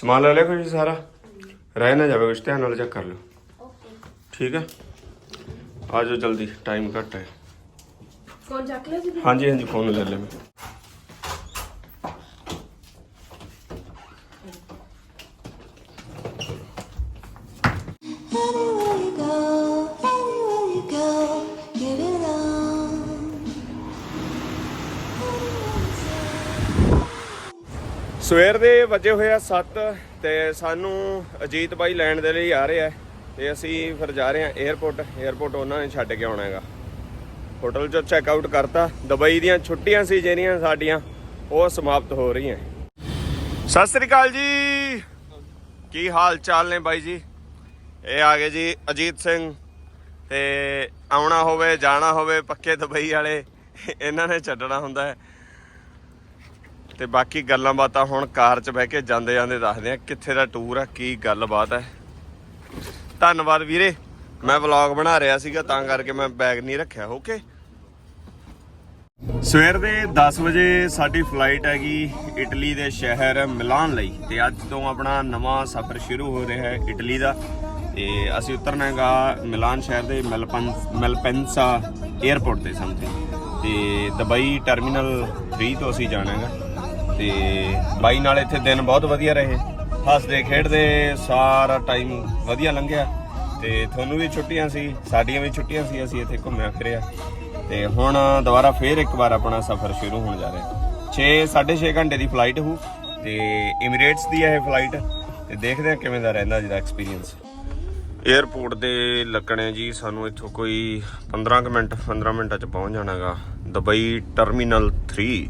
ਸਮਾਨ ਲੈ ਲਿਆ ਕੋਈ ਸਾਰਾ? ਰਹਿ ਨਾ ਜਾਵੇ ਕੁਛ ਧਿਆਨ ਨਾਲ ਚੈੱਕ ਕਰ ਲਿਓ। ਠੀਕ ਹੈ? ਆ ਜਾਓ ਜਲਦੀ ਟਾਈਮ ਘੱਟ ਹੈ। ਫੋਨ ਚੱਕ ਲਿਆ ਜੀ ਹਾਂਜੀ ਹਾਂਜੀ ਫੋਨ ਲੈ ਲਿਆ ਮੈਂ। ਵਜੇ ਹੋਏ ਆ 7 ਤੇ ਸਾਨੂੰ ਅਜੀਤ ਬਾਈ ਲੈਣ ਦੇ ਲਈ ਆ ਰਹੇ ਆ ਤੇ ਅਸੀਂ ਫਿਰ ਜਾ ਰਹੇ ਆ 에어ਪੋਰਟ 에어ਪੋਰਟ ਉਹਨਾਂ ਨੇ ਛੱਡ ਕੇ ਆਉਣਾ ਹੈਗਾ। ਹੋਟਲ ਚੋਂ ਚੈੱਕ ਆਊਟ ਕਰਤਾ। ਦੁਬਈ ਦੀਆਂ ਛੁੱਟੀਆਂ ਸੀ ਜਿਹੜੀਆਂ ਸਾਡੀਆਂ, ਉਹ ਸਮਾਪਤ ਹੋ ਰਹੀਆਂ। ਸਤਿ ਸ੍ਰੀ ਅਕਾਲ ਜੀ। ਕੀ ਹਾਲ ਚਾਲ ਨੇ ਬਾਈ ਜੀ? ਇਹ ਆ ਗਏ ਜੀ ਅਜੀਤ ਸਿੰਘ ਤੇ ਆਉਣਾ ਹੋਵੇ, ਜਾਣਾ ਹੋਵੇ ਪੱਕੇ ਦੁਬਈ ਵਾਲੇ, ਇਹਨਾਂ ਨੇ ਛੱਡਣਾ ਹੁੰਦਾ ਹੈ। ਤੇ ਬਾਕੀ ਗੱਲਾਂ ਬਾਤਾਂ ਹੁਣ ਕਾਰ 'ਚ ਬਹਿ ਕੇ ਜਾਂਦੇ ਜਾਂਦੇ ਦੱਸਦੇ ਆ ਕਿੱਥੇ ਦਾ ਟੂਰ ਆ, ਕੀ ਗੱਲਬਾਤ ਹੈ ਧੰਨਵਾਦ ਵੀਰੇ, ਮੈਂ ਵਲੌਗ ਬਣਾ ਰਿਹਾ ਸੀਗਾ, ਤਾਂ ਕਰਕੇ ਮੈਂ ਬੈਗ ਨਹੀਂ ਰੱਖਿਆ ਓਕੇ ਸਵੇਰ ਦੇ 10 ਵਜੇ ਸਾਡੀ ਫਲਾਈਟ ਹੈਗੀ ਇਟਲੀ ਦੇ ਸ਼ਹਿਰ ਮਿਲਾਨ ਲਈ, ਤੇ ਅੱਜ ਤੋਂ ਆਪਣਾ ਨਵਾਂ ਸਫ਼ਰ ਸ਼ੁਰੂ ਹੋ ਰਿਹਾ ਹੈ ਇਟਲੀ ਦਾ। ਤੇ ਅਸੀਂ ਉਤਰਨਾ ਹੈਗਾ ਮਿਲਾਨ ਸ਼ਹਿਰ ਦੇ ਮੈਲਪਨ ਮੈਲਪੈਂਸਾ 에ਅਰਪੋਰਟ ਤੇ ਸਮਥਿੰਗ ਤੇ ਦੁਬਈ ਟਰਮੀਨਲ 3 ਤੋਂ ਅਸੀਂ ਜਾਣਾ ਹੈਗਾ ਤੇ ਬਾਈ ਨਾਲ ਇੱਥੇ ਦਿਨ ਬਹੁਤ ਵਧੀਆ ਰਹੇ। ਹੱਸਦੇ, ਖੇਡਦੇ, ਸਾਰਾ ਟਾਈਮ ਵਧੀਆ ਲੰਘਿਆ। ਤੇ ਤੁਹਾਨੂੰ ਵੀ ਛੁੱਟੀਆਂ ਸੀ, ਸਾਡੀਆਂ ਵੀ ਛੁੱਟੀਆਂ ਸੀ, ਅਸੀਂ ਇੱਥੇ ਘੁੰਮਿਆ ਫਿਰਿਆ। ਤੇ ਹੁਣ ਦੁਬਾਰਾ ਫੇਰ ਇੱਕ ਵਾਰ ਆਪਣਾ ਸਫ਼ਰ ਸ਼ੁਰੂ ਹੋਣ ਜਾ ਰਿਹਾ। 6 6.5 ਘੰਟੇ ਦੀ ਫਲਾਈਟ ਹੋ ਤੇ ਇਮੀਰੇਟਸ ਦੀ ਹੈ ਇਹ ਫਲਾਈਟ ਤੇ ਦੇਖਦੇ ਹਾਂ ਕਿਵੇਂ ਦਾ ਰਹਿੰਦਾ ਜਿਹਦਾ ਐਕਸਪੀਰੀਅੰਸ 에ਅਰਪੋਰਟ ਦੇ ਲੱਗਣੇ ਜੀ, ਸਾਨੂੰ ਇੱਥੋਂ ਕੋਈ 15 ਕੁ ਮਿੰਟ 15 ਮਿੰਟਾਂ ਚ ਪਹੁੰਚ ਜਾਣਾਗਾ। ਦੁਬਈ ਟਰਮੀਨਲ 3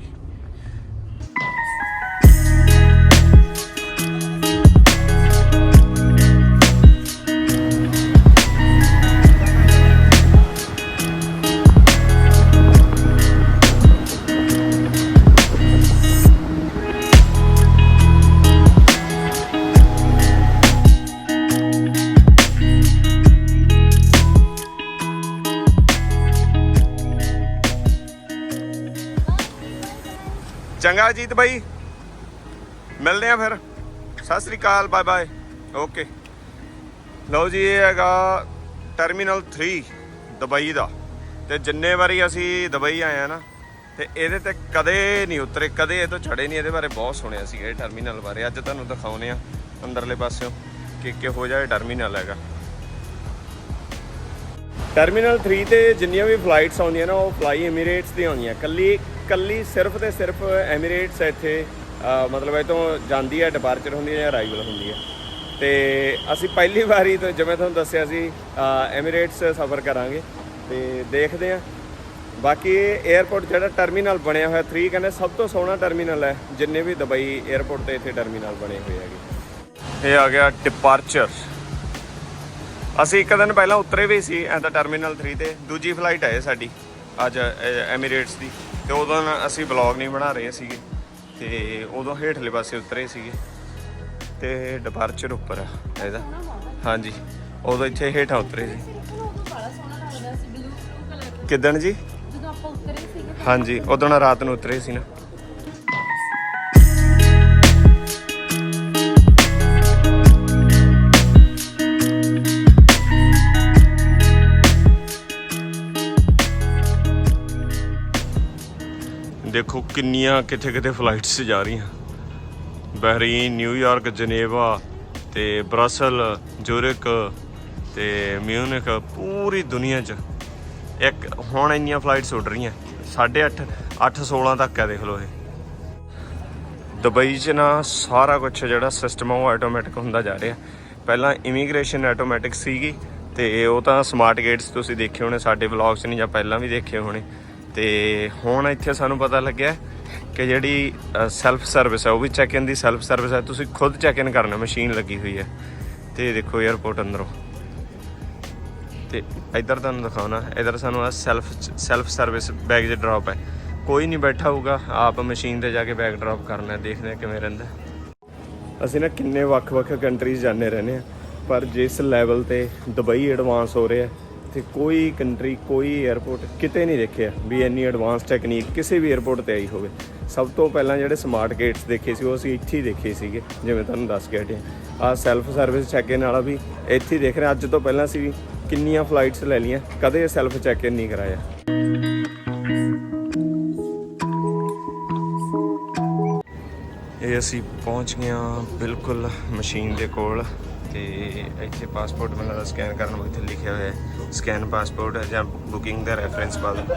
ਚੰਗਾ ਬਾਈ। ਮਿਲਦੇ ਆ ਫਿਰ। ਸਤਿ ਸ੍ਰੀ ਅਕਾਲ ਬਾਏ ਬਾਏ ਓਕੇ ਲਓ ਜੀ, ਇਹ ਹੈਗਾ ਟਰਮੀਨਲ 3 ਦੁਬਈ ਦਾ। ਤੇ ਜਿੰਨੇ ਵਾਰੀ ਅਸੀਂ ਦੁਬਈ ਆਏ ਆ ਨਾ, ਤੇ ਇਹਦੇ ਤੇ ਕਦੇ ਨਹੀਂ ਉਤਰੇ, ਕਦੇ ਇਹ ਤੋਂ ਚੜੇ ਨਹੀਂ। ਇਹਦੇ ਬਾਰੇ ਬਹੁਤ ਸੁਣਿਆ ਸੀ ਇਹ ਟਰਮੀਨਲ ਬਾਰੇ। ਅੱਜ ਤੁਹਾਨੂੰ ਦਿਖਾਉਨੇ ਆ ਅੰਦਰਲੇ ਪਾਸਿਓਂ ਕਿ ਕਿਹੋ ਜਿਹਾ ਇਹ ਟਰਮੀਨਲ ਹੈਗਾ। ਟਰਮੀਨਲ 3 ਤੇ ਜਿੰਨੀਆਂ ਵੀ ਫਲਾਈਟਸ ਆਉਂਦੀਆਂ ਨਾ, ਉਹ ਫਲਾਈ ਐਮੀਰੇਟਸ ਦੀ ਆਉਂਦੀਆਂ। ਕੱਲੀ ਕੱਲੀ ਸਿਰਫ ਤੇ ਸਿਰਫ ਐਮੀਰੇਟਸ ਇੱਥੇ ਮਤਲਬ ਇਹ ਤੋਂ ਜਾਂਦੀ ਹੈ ਡਿਪਾਰਚਰ ਹੁੰਦੀ ਹੈ ਜਾਂ ਅਰਾਈਵਲ ਹੁੰਦੀ ਹੈ। ਤੇ ਅਸੀਂ ਪਹਿਲੀ ਵਾਰੀ ਤੋਂ ਜਿਵੇਂ ਤੁਹਾਨੂੰ ਦੱਸਿਆ ਸੀ ਐਮੀਰੇਟਸ ਸਫ਼ਰ ਕਰਾਂਗੇ ਤੇ ਦੇਖਦੇ ਹਾਂ। ਬਾਕੀ 에ਅਰਪੋਰਟ ਜਿਹੜਾ ਟਰਮੀਨਲ ਬਣਿਆ ਹੋਇਆ 3 ਕਹਿੰਦੇ ਸਭ ਤੋਂ ਸੋਹਣਾ ਟਰਮੀਨਲ ਹੈ, ਜਿੰਨੇ ਵੀ ਦੁਬਈ 에ਅਰਪੋਰਟ ਤੇ ਇੱਥੇ ਟਰਮੀਨਲ ਬਣੇ ਹੋਏ ਹੈਗੇ। ਇਹ ਆ ਗਿਆ ਡਿਪਾਰਚਰ ਅਸੀਂ ਇੱਕ ਦਿਨ ਪਹਿਲਾਂ ਉਤਰੇ ਵੀ ਸੀ ਐਟ ਟਰਮੀਨਲ 3 ਤੇ, ਦੂਜੀ ਫਲਾਈਟ ਹੈ ਸਾਡੀ, ਅੱਜ ਐਮੀਰੇਟਸ ਦੀ। ਤੇ ਉਦੋਂ ਅਸੀਂ ਵਲੌਗ ਨਹੀਂ ਬਣਾ ਰਹੇ ਸੀਗੇ ਤੇ ਉਦੋਂ ਹੇਠਲੇ ਪਾਸੇ ਉਤਰੇ ਸੀਗੇ ਤੇ ਡਿਪਾਰਚਰ ਉੱਪਰ ਆ ਇਹਦਾ। ਹਾਂਜੀ ਉਦੋਂ ਇੱਥੇ ਹੇਠਾਂ ਉਤਰੇ ਸੀ। ਕਿਦਣ ਜੀ? ਜਦੋਂ ਆਪਾਂ ਉਤਰੇ ਸੀਗੇ। ਹਾਂਜੀ ਉਦੋਂ ਰਾਤ ਨੂੰ ਉਤਰੇ ਸੀ ਨਾ। ਦੇਖੋ ਕਿੰਨੀਆਂ ਕਿੱਥੇ ਕਿੱਥੇ ਫਲਾਈਟਸ ਜਾ ਰਹੀਆਂ। ਬਹਿਰੀਨ ਨਿਊਯਾਰਕ ਜਨੇਵਾ ਤੇ ਬਰਸਲ ਜ਼ੁਰਿਕ ਤੇ ਮਿਊਨਿਕ ਪੂਰੀ ਦੁਨੀਆ 'ਚ। ਇੱਕ ਹੁਣ ਇੰਨੀਆਂ ਫਲਾਈਟਸ ਉੱਡ ਰਹੀਆਂ। 8:30 8:16 ਤੱਕ ਹੈ ਦੇਖ ਲਓ ਇਹ। ਦੁਬਈ 'ਚ ਨਾ ਸਾਰਾ ਕੁਝ ਜਿਹੜਾ ਸਿਸਟਮ ਆ ਉਹ ਆਟੋਮੈਟਿਕ ਹੁੰਦਾ ਜਾ ਰਿਹਾ। ਪਹਿਲਾਂ ਇਮੀਗ੍ਰੇਸ਼ਨ ਆਟੋਮੈਟਿਕ ਸੀਗੀ ਤੇ ਉਹ ਤਾਂ ਸਮਾਰਟ ਗੇਟਸ ਤੁਸੀਂ ਦੇਖੇ ਹੋਣੇ, ਸਾਡੇ ਵਲੌਗਸ ਨਹੀਂ ਜਾਂ ਪਹਿਲਾਂ ਵੀ ਦੇਖੇ ਹੋਣੇ। ਤੇ ਹੁਣ ਇੱਥੇ ਸਾਨੂੰ ਪਤਾ ਲੱਗਿਆ ਕਿ ਜਿਹੜੀ ਸੈਲਫ ਸਰਵਿਸ ਹੈ ਉਹ ਵੀ ਚੈੱਕ ਇਨ ਦੀ ਸੈਲਫ ਸਰਵਿਸ ਹੈ ਤੁਸੀਂ ਖੁਦ ਚੈੱਕ ਇਨ ਕਰਨਾ ਮਸ਼ੀਨ ਲੱਗੀ ਹੋਈ ਹੈ ਤੇ ਦੇਖੋ 에어ਪੋਰਟ ਅੰਦਰੋਂ। ਤੇ ਇੱਧਰ ਤੁਹਾਨੂੰ ਦਿਖਾਉਣਾ, ਇੱਧਰ ਸਾਨੂੰ ਆ ਸੈਲਫ ਸੈਲਫ ਸਰਵਿਸ ਬੈਗ ਜੇ ਡ੍ਰੌਪ ਹੈ ਕੋਈ ਨਹੀਂ ਬੈਠਾ ਹੋਊਗਾ, ਆਪ ਮਸ਼ੀਨ ਤੇ ਜਾ ਕੇ ਬੈਗ ਡ੍ਰੌਪ ਕਰਨਾ, ਦੇਖਦੇ ਹਾਂ ਕਿਵੇਂ ਰਹਿੰਦਾ। ਅਸੀਂ ਨਾ ਕਿੰਨੇ ਵੱਖ-ਵੱਖ ਕੰਟਰੀਜ਼ ਜਾਂਦੇ ਰਹਿੰਦੇ ਆ, ਪਰ ਜਿਸ ਲੈਵਲ ਤੇ ਦੁਬਈ ਐਡਵਾਂਸ ਹੋ ਰਿਹਾ ਇੱਥੇ ਕੋਈ ਕੰਟਰੀ, ਕੋਈ 에ਅਰਪੋਰਟ ਕਿਤੇ ਨਹੀਂ ਦੇਖਿਆ। ਵੀ ਇੰਨੀ ਐਡਵਾਂਸ ਟੈਕਨੀਕ ਕਿਸੇ ਵੀ 에ਅਰਪੋਰਟ ਤੇ ਆਈ ਹੋਵੇ। ਸਭ ਤੋਂ ਪਹਿਲਾਂ ਜਿਹੜੇ ਸਮਾਰਟ ਗੇਟਸ ਦੇਖੇ ਸੀ, ਉਹ ਅਸੀਂ ਇੱਥੇ ਹੀ ਦੇਖੇ ਸੀਗੇ, ਜਿਵੇਂ ਤੁਹਾਨੂੰ ਦੱਸ ਕੇ ਹਟੇ ਆ ਸੈਲਫ ਸਰਵਿਸ ਚੈੱਕ ਇਨ ਵਾਲਾ ਵੀ ਇੱਥੇ ਹੀ ਦੇਖ ਰਹੇ। ਅੱਜ ਤੋਂ ਪਹਿਲਾਂ ਅਸੀਂ ਕਿੰਨੀਆਂ ਫਲਾਈਟਸ ਲੈ ਲਈਆਂ, ਕਦੇ ਸੈਲਫ ਚੈੱਕ ਇਨ ਨਹੀਂ ਕਰਾਇਆ। ਇਹ ਅਸੀਂ ਪਹੁੰਚ ਗਏ ਹਾਂ ਬਿਲਕੁਲ ਮਸ਼ੀਨ ਦੇ ਕੋਲ ਤੇ ਇੱਥੇ ਪਾਸਪੋਰਟ ਮੈਨੂੰ ਦਾ ਸਕੈਨ ਕਰਨ ਨੂੰ ਇੱਥੇ ਲਿਖਿਆ ਹੋਇਆ ਹੈ। ਸਕੈਨ ਪਾਸਪੋਰਟ ਜਾਂ ਬੁਕਿੰਗ ਦਾ ਰੈਫਰੈਂਸ ਪਾ ਦਿਓ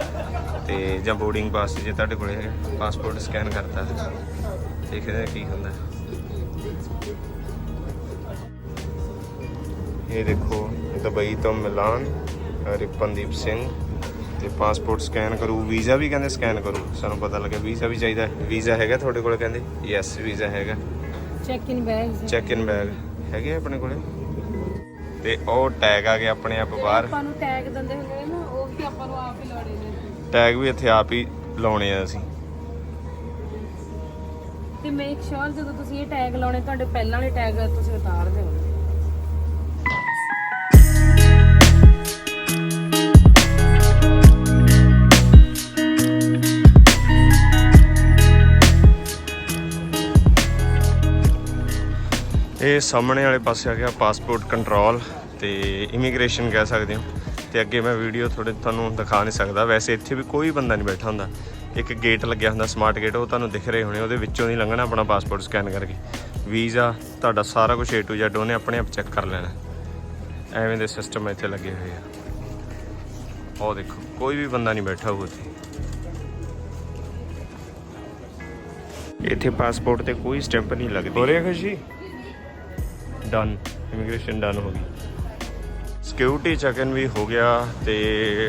ਤੇ ਜਾਂ ਬੋਰਡਿੰਗ ਪਾਸ ਜੇ ਤੁਹਾਡੇ ਕੋਲੇ ਹੈ ਪਾਸਪੋਰਟ ਸਕੈਨ ਕਰਤਾ ਦੇਖਦੇ ਹਾਂ ਕੀ ਹੁੰਦਾ ਇਹ ਦੇਖੋ ਦੁਬਈ ਤੋਂ ਮਿਲਾਨ ਰਿਪਨਦੀਪ ਸਿੰਘ। ਤੇ ਪਾਸਪੋਰਟ ਸਕੈਨ ਕਰੂ ਵੀਜ਼ਾ ਵੀ ਕਹਿੰਦੇ ਸਕੈਨ ਕਰੂ। ਸਾਨੂੰ ਪਤਾ ਲੱਗਿਆ ਵੀਜ਼ਾ ਵੀ ਚਾਹੀਦਾ ਵੀਜ਼ਾ ਹੈਗਾ ਤੁਹਾਡੇ ਕੋਲ ਕਹਿੰਦੇ? ਯੈਸ ਵੀਜ਼ਾ ਹੈਗਾ। Check in bags check in bag ਹੈਗੇ ਆਪਣੇ ਕੋਲੇ? ਤੇ ਉਹ ਟੈਗ ਆ ਗਿਆ ਆਪਣੇ ਆਪ ਬਾਹਰ। ਆਪਾਂ ਨੂੰ ਟੈਗ ਦਿੰਦੇ ਹੁੰਦੇ ਨੇ ਨਾ ਉਹ ਵੀ ਆਪਾਂ ਨੂੰ ਆਪ ਹੀ ਲਾਉਣੇ ਨੇ। ਟੈਗ ਵੀ ਇੱਥੇ ਆਪ ਹੀ ਲਾਉਣੇ ਆ ਅਸੀਂ। ਤੇ ਮੇਕ ਸ਼ੋਰ ਜਦੋਂ ਤੁਸੀਂ ਇਹ ਟੈਗ ਲਾਉਣੇ ਤੁਹਾਡੇ ਪਹਿਲਾਂ ਵਾਲੇ ਟੈਗ ਤੁਸੀਂ ਉਤਾਰ ਦਿਓ। ਇਹ ਸਾਹਮਣੇ ਵਾਲੇ ਪਾਸੇ ਆ ਗਿਆ ਪਾਸਪੋਰਟ ਕੰਟਰੋਲ ਤੇ ਇਮੀਗ੍ਰੇਸ਼ਨ ਕਹਿ ਸਕਦੇ ਹੋ। ਤੇ ਅੱਗੇ ਮੈਂ ਵੀਡੀਓ ਥੋੜੇ ਤੁਹਾਨੂੰ ਦਿਖਾ ਨਹੀਂ ਸਕਦਾ। ਵੈਸੇ ਇੱਥੇ ਵੀ ਕੋਈ ਬੰਦਾ ਨਹੀਂ ਬੈਠਾ ਹੁੰਦਾ। ਇੱਕ ਗੇਟ ਲੱਗਿਆ ਹੁੰਦਾ ਸਮਾਰਟ ਗੇਟ ਉਹ ਤੁਹਾਨੂੰ ਦਿਖ ਰਹੇ ਹੋਣੇ। ਉਹਦੇ ਵਿੱਚੋਂ ਦੀ ਲੰਘਣਾ ਆਪਣਾ ਪਾਸਪੋਰਟ ਸਕੈਨ ਕਰਕੇ। ਵੀਜ਼ਾ ਤੁਹਾਡਾ ਸਾਰਾ ਕੁਝ A to Z ਉਹਨੇ ਆਪਣੇ ਆਪ ਚੈੱਕ ਕਰ ਲੈਣਾ। ਐਵੇਂ ਦੇ ਸਿਸਟਮ ਇੱਥੇ ਲੱਗੇ ਹੋਏ ਆ। ਉਹ ਦੇਖੋ ਕੋਈ ਵੀ ਬੰਦਾ ਨਹੀਂ ਬੈਠਾ ਹੋਊ ਇੱਥੇ। ਇੱਥੇ ਪਾਸਪੋਰਟ ਤੇ ਕੋਈ ਸਟੈਂਪ ਨਹੀਂ ਲੱਗਦੀ। ਹੋ ਰਿਹਾ ਖੁਸ਼ੀ? ਡਨ ਇਮੀਗ੍ਰੇਸ਼ਨ ਡਨ ਹੋ ਗਈ। ਸਿਕਿਉਰਿਟੀ ਚੈੱਕ ਇਨ ਵੀ ਹੋ ਗਿਆ ਤੇ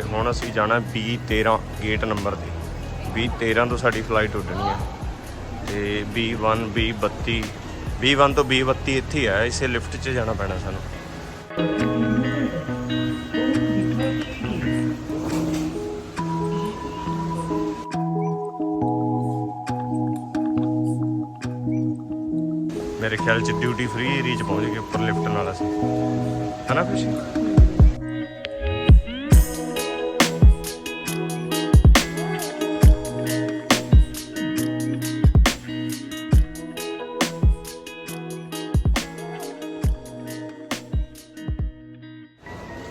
ਹੁਣ ਅਸੀਂ ਜਾਣਾ B13 ਗੇਟ ਨੰਬਰ ਤੇ। B13 ਤੋਂ ਸਾਡੀ ਫਲਾਈਟ ਉੱਡਣੀ ਹੈ ਤੇ B1 B32 B1 ਤੋਂ B32 ਇੱਥੇ ਹੀ ਆ, ਇਸੇ ਲਿਫਟ 'ਚ ਜਾਣਾ ਪੈਣਾ ਸਾਨੂੰ। ਮੇਰੇ ਖਿਆਲ 'ਚ ਡਿਊਟੀ ਫ੍ਰੀ ਏਰੀਆ 'ਚ ਪਹੁੰਚ ਗਏ ਉੱਪਰ ਲਿਫਟ ਨਾਲ ਅਸੀਂ। ਹਨਾ ਖੁਸ਼ੀ?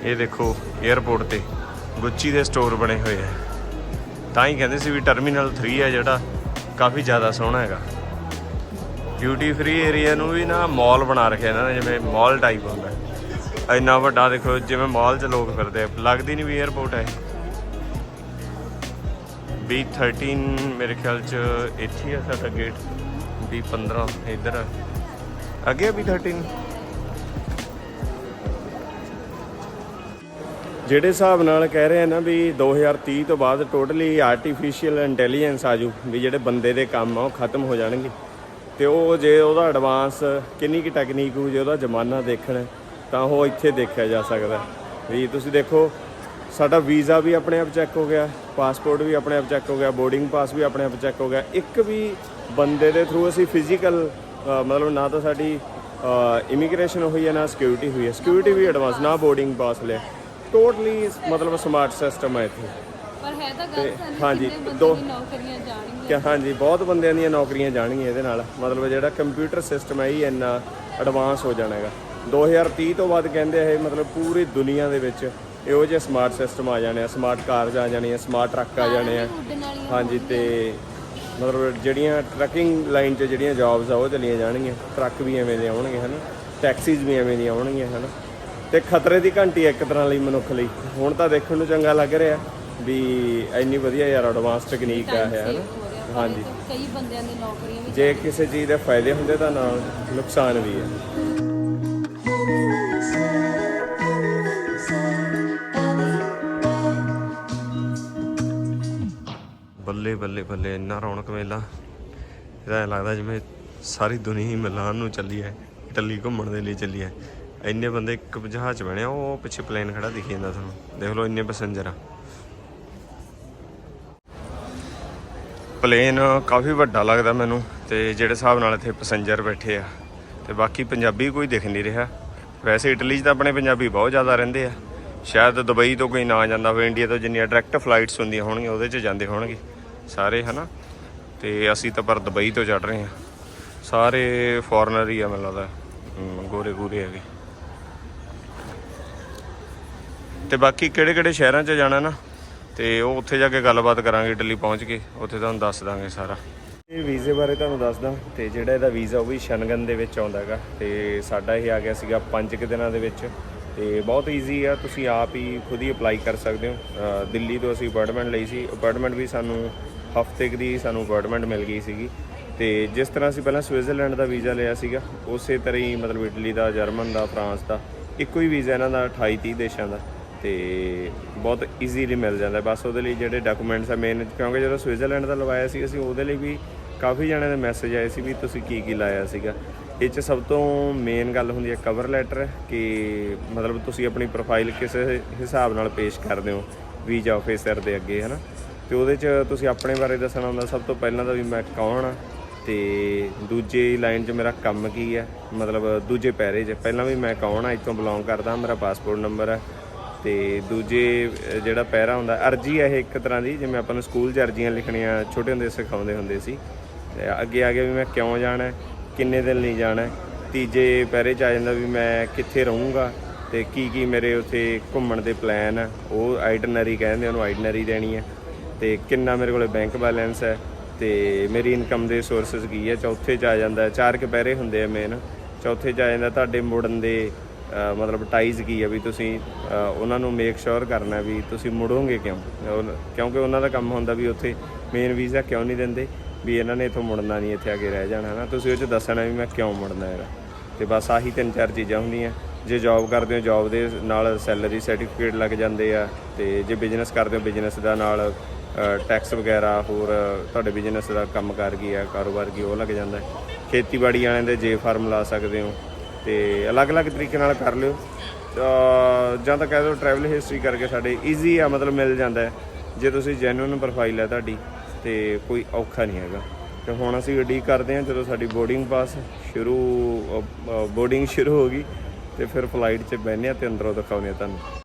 ਇਹ ਦੇਖੋ 에어ਪੋਰਟ ਤੇ ਗੁੱਚੀ ਦੇ ਸਟੋਰ ਬਣੇ ਹੋਏ ਆ। ਤਾਂ ਹੀ ਕਹਿੰਦੇ ਸੀ ਵੀ ਟਰਮੀਨਲ 3 ਹੈ ਜਿਹੜਾ, ਕਾਫੀ ਜ਼ਿਆਦਾ ਸੋਹਣਾ ਹੈਗਾ। ਡਿਊਟੀ ਫ੍ਰੀ ਏਰੀਆ ਨੂੰ ਵੀ ਨਾ ਮਾਲ ਬਣਾ ਰੱਖਿਆ ਇਹਨਾਂ ਨੇ, ਜਿਵੇਂ ਮਾਲ ਟਾਈਪ ਹੁੰਦਾ। ਇੰਨਾ ਵੱਡਾ ਦੇਖੋ, ਜਿਵੇਂ ਮਾਲ 'ਚ ਲੋਕ ਫਿਰਦੇ ਲੱਗਦੀ ਨਹੀਂ ਵੀ 에어ਪੋਰਟ ਹੈ B13 ਮੇਰੇ ਖਿਆਲ 'ਚ ਇੱਥੇ ਆ ਸਾਡਾ ਗੇਟ B15 ਇੱਧਰ ਅੱਗੇ ਆ B13 ਜਿਹੜੇ ਹਿਸਾਬ ਨਾਲ ਕਹਿ ਰਹੇ ਆ ਨਾ ਵੀ 2030 ਤੋਂ ਬਾਅਦ ਟੋਟਲੀ ਆਰਟੀਫੀਸ਼ੀਅਲ ਇੰਟੈਲੀਜੈਂਸ ਆਜੂ ਵੀ ਜਿਹੜੇ ਬੰਦੇ ਦੇ ਕੰਮ ਆ ਉਹ ਖਤਮ ਹੋ ਜਾਣਗੇ। ਤੇ ਉਹ ਜੇ ਉਹਦਾ ਐਡਵਾਂਸ ਕਿੰਨੀ ਕੀ ਟੈਕਨੀਕ ਹੋ ਜੇ ਉਹਦਾ ਜ਼ਮਾਨਾ ਦੇਖਣਾ, ਤਾਂ ਉਹ ਇੱਥੇ ਦੇਖਿਆ ਜਾ ਸਕਦਾ। ਵੀ ਤੁਸੀਂ ਦੇਖੋ, ਸਾਡਾ ਵੀਜ਼ਾ ਵੀ ਆਪਣੇ ਆਪ ਚੈੱਕ ਹੋ ਗਿਆ ਪਾਸਪੋਰਟ ਵੀ ਆਪਣੇ ਆਪ ਚੈੱਕ ਹੋ ਗਿਆ ਬੋਰਡਿੰਗ ਪਾਸ ਵੀ ਆਪਣੇ ਆਪ ਚੈੱਕ ਹੋ ਗਿਆ। ਇੱਕ ਵੀ ਬੰਦੇ ਦੇ ਥਰੂ ਅਸੀਂ ਫਿਜ਼ੀਕਲ ਮਤਲਬ ਨਾ ਤਾਂ ਸਾਡੀ ਇਮੀਗ੍ਰੇਸ਼ਨ ਹੋਈ ਹੈ, ਨਾ ਸਿਕਿਉਰਿਟੀ ਹੋਈ ਹੈ। ਸਿਕਿਉਰਿਟੀ ਵੀ ਐਡਵਾਂਸ ਨਾ ਬੋਰਡਿੰਗ ਪਾਸ ਲਿਆ। ਟੋਟਲੀ ਮਤਲਬ ਸਮਾਰਟ ਸਿਸਟਮ ਹੈ ਇੱਥੇ। ਪਰ ਹੈ ਤਾਂ ਤੇ ਗੱਲ ਸਾਨੂੰ ਹਾਂਜੀ, ਦੋ- ਨੌਕਰੀਆਂ ਜਾਣਗੀਆਂ। ਕਿ ਹਾਂਜੀ ਬਹੁਤ ਬੰਦਿਆਂ ਦੀਆਂ ਨੌਕਰੀਆਂ ਜਾਣਗੀਆਂ ਇਹਦੇ ਨਾਲ। ਮਤਲਬ ਜਿਹੜਾ ਕੰਪਿਊਟਰ ਸਿਸਟਮ ਹੈ ਇਹ ਇੰਨਾ ਐਡਵਾਂਸ ਹੋ ਜਾਣਾ ਹੈਗਾ। 2030 ਤੋਂ ਬਾਅਦ ਕਹਿੰਦੇ ਇਹ ਮਤਲਬ ਪੂਰੀ ਦੁਨੀਆ ਦੇ ਵਿੱਚ ਇਹੋ ਜਿਹੇ ਸਮਾਰਟ ਸਿਸਟਮ ਆ ਜਾਣੇ ਆ। ਸਮਾਰਟ ਕਾਰਸ ਆ ਜਾਣੀਆਂ ਸਮਾਰਟ ਟਰੱਕ ਆ ਜਾਣੇ ਆ। ਹਾਂਜੀ ਤੇ ਮਤਲਬ ਜਿਹੜੀਆਂ ਟਰੱਕਿੰਗ ਲਾਈਨ 'ਚ ਜਿਹੜੀਆਂ ਜੌਬਸ ਆ ਉਹ ਚਲੀਆਂ ਜਾਣਗੀਆਂ। ਟਰੱਕ ਵੀ ਐਵੇਂ ਦੇ ਆਉਣਗੇ ਹਨ? ਟੈਕਸੀਜ਼ ਵੀ ਐਵੇਂ ਦੀਆਂ ਆਉਣਗੀਆਂ ਹਨ? ਤੇ ਖਤਰੇ ਦੀ ਘੰਟੀ ਇੱਕ ਤਰ੍ਹਾਂ ਲਈ ਮਨੁੱਖ ਲਈ। ਹੁਣ ਤਾਂ ਦੇਖਣ ਨੂੰ ਚੰਗਾ ਲੱਗ ਰਿਹਾ। ਵੀ ਇੰਨੀ ਵਧੀਆ ਯਾਰ ਐਡਵਾਂਸ ਟੈਕਨੀਕ ਆ ਇਹ ਹਨ? ਹਾਂਜੀ। ਕਈ ਬੰਦਿਆਂ ਦੀ ਨੌਕਰੀਆਂ ਵੀ ਜੇ ਕਿਸੇ ਚੀਜ਼ ਦੇ ਫਾਇਦੇ ਹੁੰਦੇ ਤਾਂ ਨਾਲ ਨੁਕਸਾਨ ਵੀ ਹੈ ਬੱਲੇ ਬੱਲੇ ਬੱਲੇ ਇੰਨਾ ਰੌਣਕ ਮੇਲਾ। ਇਹਦਾ ਐਂ ਲੱਗਦਾ ਜਿਵੇਂ ਸਾਰੀ ਦੁਨੀਆ ਹੀ ਮਿਲਾਨ ਨੂੰ ਚੱਲੀ ਹੈ ਇਟਲੀ ਘੁੰਮਣ ਦੇ ਲਈ ਚੱਲੀ ਹੈ ਇੰਨੇ ਬੰਦੇ ਇੱਕ ਜਹਾਜ਼ 'ਚ ਬਣੇ ਆ ਉਹ ਪਿੱਛੇ ਪਲੇਨ ਖੜਾ ਦਿਖੀ ਜਾਂਦਾ ਤੁਹਾਨੂੰ। ਦੇਖ ਲਓ ਇੰਨੇ ਪੈਸੇਂਜਰ ਆ। ਪਲੇਨ ਕਾਫੀ ਵੱਡਾ ਲੱਗਦਾ ਮੈਨੂੰ ਤੇ ਜਿਹੜੇ ਹਿਸਾਬ ਨਾਲ ਇੱਥੇ ਪੈਸੇਂਜਰ ਬੈਠੇ ਆ ਤੇ ਬਾਕੀ ਪੰਜਾਬੀ ਕੋਈ ਦਿਖ ਨਹੀਂ ਰਿਹਾ। ਵੈਸੇ ਇਟਲੀ 'ਚ ਤਾਂ ਆਪਣੇ ਪੰਜਾਬੀ ਬਹੁਤ ਜ਼ਿਆਦਾ ਰਹਿੰਦੇ ਆ। ਸ਼ਾਇਦ ਦੁਬਈ ਤੋਂ ਕੋਈ ਨਾ ਜਾਂਦਾ ਹੋਵੇ ਇੰਡੀਆ ਤੋਂ ਜਿੰਨੀਆਂ ਡਾਇਰੈਕਟ ਫਲਾਈਟਸ ਹੁੰਦੀਆਂ ਹੋਣਗੀਆਂ, ਉਹਦੇ 'ਚ ਜਾਂਦੇ ਹੋਣਗੇ ਸਾਰੇ, ਹਨਾ? ਤੇ ਅਸੀਂ ਤਾਂ ਪਰ ਦੁਬਈ ਤੋਂ ਚੜ ਰਹੇ ਹਾਂ ਸਾਰੇ ਫੋਰਨਰ ਹੀ ਆ ਮੈਨੂੰ ਲੱਗਦਾ। ਗੋਰੇ ਗੋਰੇ ਹੈਗੇ। ਤੇ ਬਾਕੀ ਕਿਹੜੇ ਕਿਹੜੇ ਸ਼ਹਿਰਾਂ 'ਚ ਜਾਣਾ ਨਾ? ਤੇ ਉਹ ਉੱਥੇ ਜਾ ਕੇ ਗੱਲਬਾਤ ਕਰਾਂਗੇ ਇਟਲੀ ਪਹੁੰਚ ਕੇ, ਉੱਥੇ ਤੁਹਾਨੂੰ ਦੱਸ ਦਾਂਗੇ ਸਾਰਾ। ਇਹ ਵੀਜ਼ੇ ਬਾਰੇ ਤੁਹਾਨੂੰ ਦੱਸਦਾ ਤੇ ਜਿਹੜਾ ਇਹਦਾ ਵੀਜ਼ਾ ਉਹ ਵੀ ਸ਼ਨਗਨ ਦੇ ਵਿੱਚ ਆਉਂਦਾ ਹੈਗਾ, ਤੇ ਸਾਡਾ ਇਹ ਆ ਗਿਆ ਸੀਗਾ 5 ਕਿ ਦਿਨਾਂ ਦੇ ਵਿੱਚ, ਤੇ ਬਹੁਤ ਈਜ਼ੀ ਆ, ਤੁਸੀਂ ਆਪ ਹੀ ਖੁਦ ਹੀ ਅਪਲਾਈ ਕਰ ਸਕਦੇ ਹੋ। ਦਿੱਲੀ ਤੋਂ ਅਸੀਂ ਅਪਾਰਟਮੈਂਟ ਲਈ ਸੀ ਅਪਾਰਟਮੈਂਟ ਵੀ ਸਾਨੂੰ ਹਫ਼ਤੇ ਕੁ ਦੀ ਸਾਨੂੰ ਅਪਾਰਟਮੈਂਟ ਮਿਲ ਗਈ ਸੀਗੀ। ਤੇ ਜਿਸ ਤਰ੍ਹਾਂ ਅਸੀਂ ਪਹਿਲਾਂ ਸਵਿਟਜ਼ਰਲੈਂਡ ਦਾ ਵੀਜ਼ਾ ਲਿਆ ਸੀਗਾ, ਉਸੇ ਤਰ੍ਹਾਂ ਹੀ ਮਤਲਬ ਇਟਲੀ ਦਾ, ਜਰਮਨ ਦਾ, ਫਰਾਂਸ ਦਾ, ਇੱਕੋ ਹੀ ਵੀਜ਼ਾ ਇਹਨਾਂ ਦਾ 28 30 ਦੇਸ਼ਾਂ ਦਾ। ਤੇ ਬਹੁਤ ਈਜ਼ੀਲੀ ਮਿਲ ਜਾਂਦਾ। ਬਸ ਉਹਦੇ ਲਈ ਜਿਹੜੇ ਡਾਕੂਮੈਂਟਸ ਆ ਮੇਨ ਕਿਉਂਕਿ ਜਦੋਂ ਸਵਿਟਜ਼ਰਲੈਂਡ ਦਾ ਲਵਾਇਆ ਸੀ, ਅਸੀਂ ਉਹਦੇ ਲਈ ਵੀ ਕਾਫੀ ਜਣਿਆਂ ਦੇ ਮੈਸੇਜ ਆਏ ਸੀ ਵੀ ਤੁਸੀਂ ਕੀ ਕੀ ਲਾਇਆ ਸੀਗਾ। ਇਹ ਚ ਸਭ ਤੋਂ ਮੇਨ ਗੱਲ ਹੁੰਦੀ ਹੈ ਕਵਰ ਲੈਟਰ ਕਿ ਮਤਲਬ ਤੁਸੀਂ ਆਪਣੀ ਪ੍ਰੋਫਾਈਲ ਕਿਸ ਹਿਸਾਬ ਨਾਲ ਪੇਸ਼ ਕਰਦੇ ਹੋ ਵੀਜ਼ਾ ਆਫੀਸਰ ਦੇ ਅੱਗੇ, ਹਨਾ। ਤੇ ਉਹਦੇ ਚ ਤੁਸੀਂ ਆਪਣੇ ਬਾਰੇ ਦੱਸਣਾ ਹੁੰਦਾ, ਸਭ ਤੋਂ ਪਹਿਲਾਂ ਤਾਂ ਵੀ ਮੈਂ ਕੌਣ ਆ, ਤੇ ਦੂਜੇ ਲਾਈਨ 'ਚ ਮੇਰਾ ਕੰਮ ਕੀ ਹੈ ਮਤਲਬ ਦੂਜੇ ਪੈਰੇ 'ਚ। ਪਹਿਲਾਂ ਵੀ ਮੈਂ ਕੌਣ ਆ, ਇੱਥੋਂ ਬਿਲੋਂਗ ਕਰਦਾ, ਮੇਰਾ ਪਾਸਪੋਰਟ ਨੰਬਰ ਹੈ ਤੇ ਦੂਜੇ ਜਿਹੜਾ ਪੈਰਾ ਹੁੰਦਾ, ਅਰਜੀ ਹੈ ਇਹ ਇੱਕ ਤਰ੍ਹਾਂ ਦੀ, ਜਿਵੇਂ ਆਪਾਂ ਨੂੰ ਸਕੂਲ 'ਚ ਅਰਜੀਆਂ ਲਿਖਣੀਆਂ ਛੋਟੇ ਹੁੰਦੇ ਸਿਖਾਉਂਦੇ ਹੁੰਦੇ ਸੀ। ਤੇ ਅੱਗੇ ਆ ਗਿਆ ਵੀ ਮੈਂ ਕਿਉਂ ਜਾਣਾ, ਕਿੰਨੇ ਦਿਨ ਲਈ ਜਾਣਾ, ਤੀਜੇ ਪੈਰੇ 'ਚ ਆ ਜਾਂਦਾ ਵੀ ਮੈਂ ਕਿੱਥੇ ਰਹੂੰਗਾ ਤੇ ਕੀ ਕੀ ਮੇਰੇ ਉੱਥੇ ਘੁੰਮਣ ਦੇ ਪਲਾਨ ਆ, ਉਹ ਆਈਟਨਰੀ ਕਹਿੰਦੇ ਉਹਨੂੰ ਆਈਟਨਰੀ ਦੇਣੀ ਹੈ ਤੇ ਕਿੰਨਾ ਮੇਰੇ ਕੋਲੇ ਬੈਂਕ ਬੈਲੈਂਸ ਹੈ ਤੇ ਮੇਰੀ ਇਨਕਮ ਦੇ ਸੋਰਸਸ ਕੀ ਹੈ ਚੌਥੇ 'ਚ ਆ ਜਾਂਦਾ, ਚਾਰ ਕੁ ਪੈਰੇ ਹੁੰਦੇ ਆ ਮੇਨ ਚੌਥੇ 'ਚ ਆ ਜਾਂਦਾ ਤੁਹਾਡੇ ਮੁੜਨ ਦੇ ਮਤਲਬ ਟਾਈਜ਼ ਕੀ ਆ ਵੀ ਤੁਸੀਂ ਉਹਨਾਂ ਨੂੰ ਮੇਕ ਸ਼ੋਰ ਕਰਨਾ ਵੀ ਤੁਸੀਂ ਮੁੜੋਗੇ ਕਿਉਂ? ਉਹ- ਕਿਉਂਕਿ ਉਹਨਾਂ ਦਾ ਕੰਮ ਹੁੰਦਾ ਵੀ ਉੱਥੇ ਮੇਨ ਵੀਜ਼ਾ ਕਿਉਂ ਨਹੀਂ ਦਿੰਦੇ? ਵੀ ਇਹਨਾਂ ਨੇ ਇੱਥੋਂ ਮੁੜਨਾ ਨਹੀਂ, ਇੱਥੇ ਆ ਕੇ ਰਹਿ ਜਾਣਾ, ਹਨਾ? ਤੁਸੀਂ ਉਹ 'ਚ ਦੱਸਣਾ ਵੀ ਮੈਂ ਕਿਉਂ ਮੁੜਨਾ ਹੈਗਾ ਤੇ ਬਸ ਆਹੀ ਤਿੰਨ ਚਾਰ ਚੀਜ਼ਾਂ ਹੁੰਦੀਆਂ। ਜੇ ਜੌਬ ਕਰਦੇ ਹੋ ਜੌਬ ਦੇ ਨਾਲ ਸੈਲਰੀ ਸਰਟੀਫਿਕੇਟ ਲੱਗ ਜਾਂਦੇ ਆ, ਤੇ ਜੇ ਬਿਜ਼ਨਸ ਕਰਦੇ ਹੋ ਬਿਜ਼ਨਸ ਦਾ ਨਾਲ ਟੈਕਸ ਵਗੈਰਾ, ਹੋਰ ਤੁਹਾਡੇ ਬਿਜ਼ਨਸ ਦਾ ਕੰਮਕਾਰ ਕੀ ਆ, ਕਾਰੋਬਾਰ ਕੀ, ਉਹ ਲੱਗ ਜਾਂਦਾ। ਖੇਤੀਬਾੜੀ ਵਾਲਿਆਂ ਦੇ ਜੇ ਫਾਰਮ ਲਾ ਸਕਦੇ ਹੋ। ਤੇ ਅਲੱਗ-ਅਲੱਗ ਤਰੀਕੇ ਨਾਲ ਕਰ ਲਿਓ। ਜਾਂ ਤਾਂ ਕਹਿ ਦਿਓ ਟਰੈਵਲ ਹਿਸਟਰੀ ਕਰਕੇ ਸਾਡੇ ਈਜ਼ੀ ਆ, ਮਤਲਬ ਮਿਲ ਜਾਂਦਾ ਜੇ ਤੁਸੀਂ ਜੈਨੂਇਨ ਪ੍ਰੋਫਾਈਲ ਹੈ ਤੁਹਾਡੀ, ਤੇ ਕੋਈ ਔਖਾ ਨਹੀਂ ਹੈਗਾ। ਤੇ ਹੁਣ ਅਸੀਂ ਉਡੀਕ ਕਰਦੇ ਹਾਂ, ਜਦੋਂ ਸਾਡੀ ਬੋਰਡਿੰਗ ਪਾਸ ਸ਼ੁਰੂ ਬੋਰਡਿੰਗ ਸ਼ੁਰੂ ਹੋ ਗਈ, ਤੇ ਫਿਰ ਫਲਾਈਟ 'ਚ ਬਹਿੰਦੇ ਆ ਤੇ ਅੰਦਰੋਂ ਦਿਖਾਉਂਦੇ ਆ ਤੁਹਾਨੂੰ।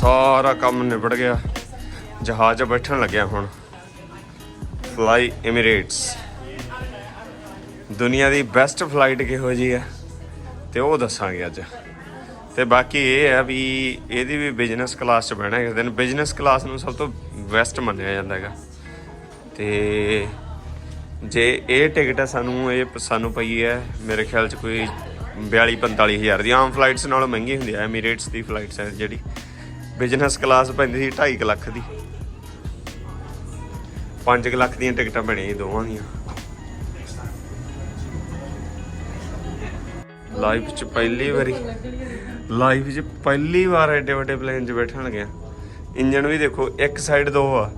ਸਾਰਾ ਕੰਮ ਨਿਬੜ ਗਿਆ। ਜਹਾਜ਼ 'ਚ ਬੈਠਣ ਲੱਗਿਆ ਹੁਣ। ਫਲਾਈ ਐਮੀਰੇਟਸ ਦੁਨੀਆ ਦੀ ਬੈਸਟ ਫਲਾਈਟ ਕਿਹੋ ਜੀ ਹੈ? ਤੇ ਉਹ ਦੱਸਾਂਗੇ ਅੱਜ। ਤੇ ਬਾਕੀ ਇਹ ਹੈ ਵੀ ਇਹਦੀ ਵੀ ਬਿਜ਼ਨਸ ਕਲਾਸ 'ਚ ਬਹਿਣਾ ਕਿਸੇ ਦਿਨ। ਬਿਜ਼ਨਸ ਕਲਾਸ ਨੂੰ ਸਭ ਤੋਂ ਬੈਸਟ ਮੰਨਿਆ ਜਾਂਦਾ ਹੈਗਾ। ਤੇ ਜੇ ਇਹ ਟਿਕਟ ਹੈ ਸਾਨੂੰ, ਇਹ ਸਾਨੂੰ ਪਈ ਹੈ, ਮੇਰੇ ਖਿਆਲ 'ਚ ਕੋਈ 42 45 ਹਜ਼ਾਰ ਦੀ। ਆਮ ਫਲਾਈਟਸ ਨਾਲੋਂ ਮਹਿੰਗੀ ਹੁੰਦੀ ਹੈ ਐਮੀਰੇਟਸ ਦੀ ਫਲਾਈਟਸ ਹੈ ਜਿਹੜੀ। ਬਿਜ਼ਨਸ ਕਲਾਸ ਪੈਂਦੀ ਸੀ 2.5 ਲੱਖ ਦੀ। 5 ਲੱਖ ਦੀਆਂ ਟਿਕਟਾਂ ਬਣੀਆਂ ਸੀ ਦੋਵਾਂ ਦੀਆਂ। ਲਾਈਫ 'ਚ ਪਹਿਲੀ ਵਾਰੀ ਲਾਈਫ 'ਚ ਪਹਿਲੀ ਵਾਰ ਐਡੇ ਵੱਡੇ ਪਲੇਨ 'ਚ ਬੈਠਣ ਲੱਗਿਆ। ਇੰਜਨ ਵੀ ਦੇਖੋ, ਇੱਕ ਸਾਈਡ ਦੋ ਆ।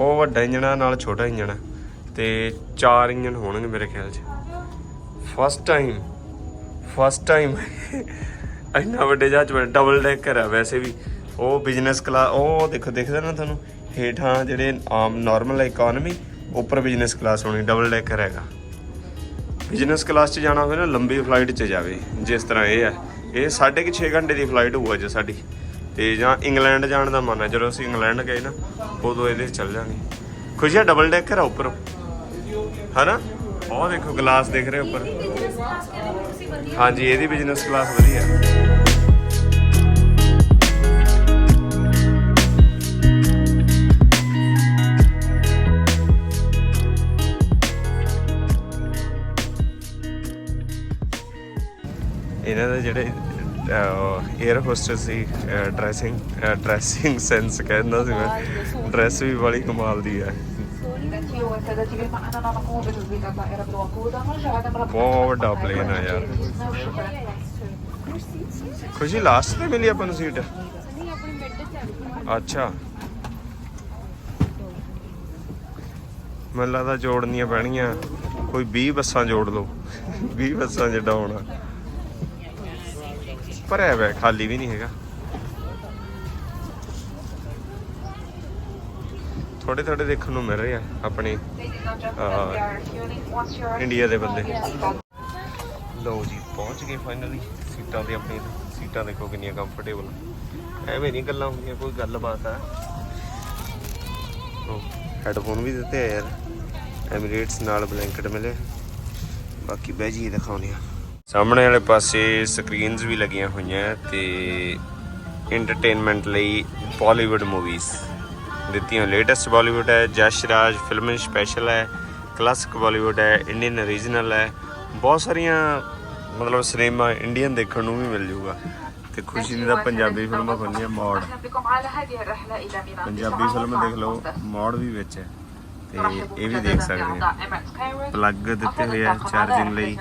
ਉਹ ਵੱਡਾ ਇੰਜਨ ਆ, ਨਾਲ ਛੋਟਾ ਇੰਜਨ ਆ। ਤੇ ਚਾਰ ਇੰਜਨ ਹੋਣਗੇ ਮੇਰੇ ਖਿਆਲ 'ਚ। ਫਸਟ ਟਾਈਮ ਫਸਟ ਟਾਈਮ ਇੰਨਾ ਵੱਡੇ ਜਹਾਜ਼ ਵਿੱਚ ਡਬਲ ਡੈਕਰ ਆ ਵੈਸੇ ਵੀ। ਉਹ ਬਿਜ਼ਨਸ ਕਲਾਸ ਉਹ ਦੇਖੋ ਦਿਖਦਾ ਨਾ ਤੁਹਾਨੂੰ? ਹੇਠਾਂ ਜਿਹੜੇ ਆਮ ਨਾਰਮਲ ਇਕਨੋਮੀ ਉੱਪਰ ਬਿਜ਼ਨਸ ਕਲਾਸ ਹੋਣੀ ਡਬਲ ਡੈਕਰ ਹੈਗਾ। ਬਿਜ਼ਨਸ ਕਲਾਸ 'ਚ ਜਾਣਾ ਹੋਵੇ ਨਾ ਲੰਬੀ ਫਲਾਈਟ 'ਚ ਜਾਵੇ ਜਿਸ ਤਰ੍ਹਾਂ ਇਹ ਹੈ। ਇਹ ਸਾਢੇ ਕੁ 6 ਘੰਟੇ ਦੀ ਫਲਾਈਟ ਹੋਊ ਅੱਜ ਸਾਡੀ। ਤੇ ਜਾਂ ਇੰਗਲੈਂਡ ਜਾਣ ਦਾ ਮਨ ਹੈ ਜਦੋਂ ਅਸੀਂ ਇੰਗਲੈਂਡ ਗਏ ਨਾ ਉਦੋਂ ਇਹਦੇ ਚੱਲ ਜਾਾਂਗੇ। ਖੁਸ਼ੀਆ ਡਬਲ ਡੈਕਰ ਆ ਉੱਪਰ? ਹਨਾ? ਉਹ ਦੇਖੋ ਗਲਾਸ ਦਿਖ ਰਹੇ ਉੱਪਰ। ਹਾਂਜੀ ਇਹਦੀ ਬਿਜ਼ਨਸ ਕਲਾਸ ਵਧੀਆ। ਇਹਨਾਂ ਦੇ ਜਿਹੜੇ 에ਅਰ ਹੋਸਟਸ ਸੀ ਡਰੈਸਿੰਗ ਡਰੈਸਿੰਗ ਸੈਂਸ ਕਹਿੰਦਾ ਸੀ ਮੈਂ। ਡਰੈਸ ਵੀ ਬੜੀ ਕਮਾਲ ਦੀ ਹੈ ਬਹੁਤ ਵੱਡਾ ਪਲੇਨ ਆ ਯਾਰ। ਖੁਸ਼ੀ ਲਾਸਟ ਤੇ ਮਿਲੀ ਆਪਾਂ ਨੂੰ ਸੀਟ ਅੱਛਾ। ਮੈਨੂੰ ਲੱਗਦਾ ਜੋੜਨੀਆਂ ਪੈਣੀਆਂ ਕੋਈ 20 ਬੱਸਾਂ ਜੋੜ ਲਓ। 20 ਬੱਸਾਂ ਜਿੱਡਾ ਹੋਣਾ ਭਰਿਆ ਹੋਇਆ ਖਾਲੀ ਵੀ ਨਹੀਂ ਹੈਗਾ। ਥੋੜੇ ਥੋੜੇ ਦੇਖਣ ਨੂੰ ਮਿਲ ਰਹੇ ਆ ਆਪਣੇ ਇੰਡੀਆ ਦੇ ਬੰਦੇ। ਲਓ ਜੀ, ਪਹੁੰਚ ਗਏ ਫਾਈਨਲੀ ਸੀਟਾਂ ਤੇ ਆਪਣੀ, ਸੀਟਾਂ ਦੇਖੋ ਕਿੰਨੀਆਂ ਕੰਫਰਟੇਬਲ ਐਵੇਂ ਨਹੀਂ ਗੱਲਾਂ ਹੁੰਦੀਆਂ, ਕੋਈ ਗੱਲਬਾਤ ਆ। ਹੈੱਡਫੋਨ ਵੀ ਦਿੱਤੇ ਆ ਯਾਰ। ਐਮੀਰੇਟਸ ਨਾਲ ਬਲੈਂਕਟ ਮਿਲੇ। ਬਾਕੀ ਬਹਿ ਜੀ ਦਿਖਾਉਂਦੇ ਆ। ਸਾਹਮਣੇ ਵਾਲੇ ਪਾਸੇ ਸਕਰੀਨਸ ਵੀ ਲੱਗੀਆਂ ਹੋਈਆਂ ਤੇ ਐਂਟਰਟੇਨਮੈਂਟ ਲਈ ਬਾਲੀਵੁੱਡ ਮੂਵੀਜ਼ ਦਿੱਤੀਆਂ। ਲੇਟੈਸਟ ਬਾਲੀਵੁੱਡ ਹੈ ਜਸ਼ ਰਾਜ ਫਿਲਮ ਸਪੈਸ਼ਲ ਹੈ ਕਲਾਸਿਕ ਬਾਲੀਵੁੱਡ ਹੈ ਇੰਡੀਅਨ ਰੀਜਨਲ ਹੈ। ਬਹੁਤ ਸਾਰੀਆਂ ਮਤਲਬ ਸਿਨੇਮਾ ਇੰਡੀਅਨ ਦੇਖਣ ਨੂੰ ਵੀ ਮਿਲ ਜੂਗਾ ਤੇ ਖੁਸ਼ੀ ਦੀ ਦਾ ਪੰਜਾਬੀ ਫਿਲਮਾਂ ਬਣਨੀਆਂ ਮੌੜ। ਪੰਜਾਬੀ ਫਿਲਮ ਦੇਖ ਲਓ, ਮੋੜ ਵੀ ਵਿੱਚ ਹੈ। ਤੇ ਇਹ ਵੀ ਦੇਖ ਸਕਦੇ ਆ ਪਲੱਗ ਦਿੱਤੇ ਹੋਏ ਆ ਚਾਰਜਿੰਗ ਲਈ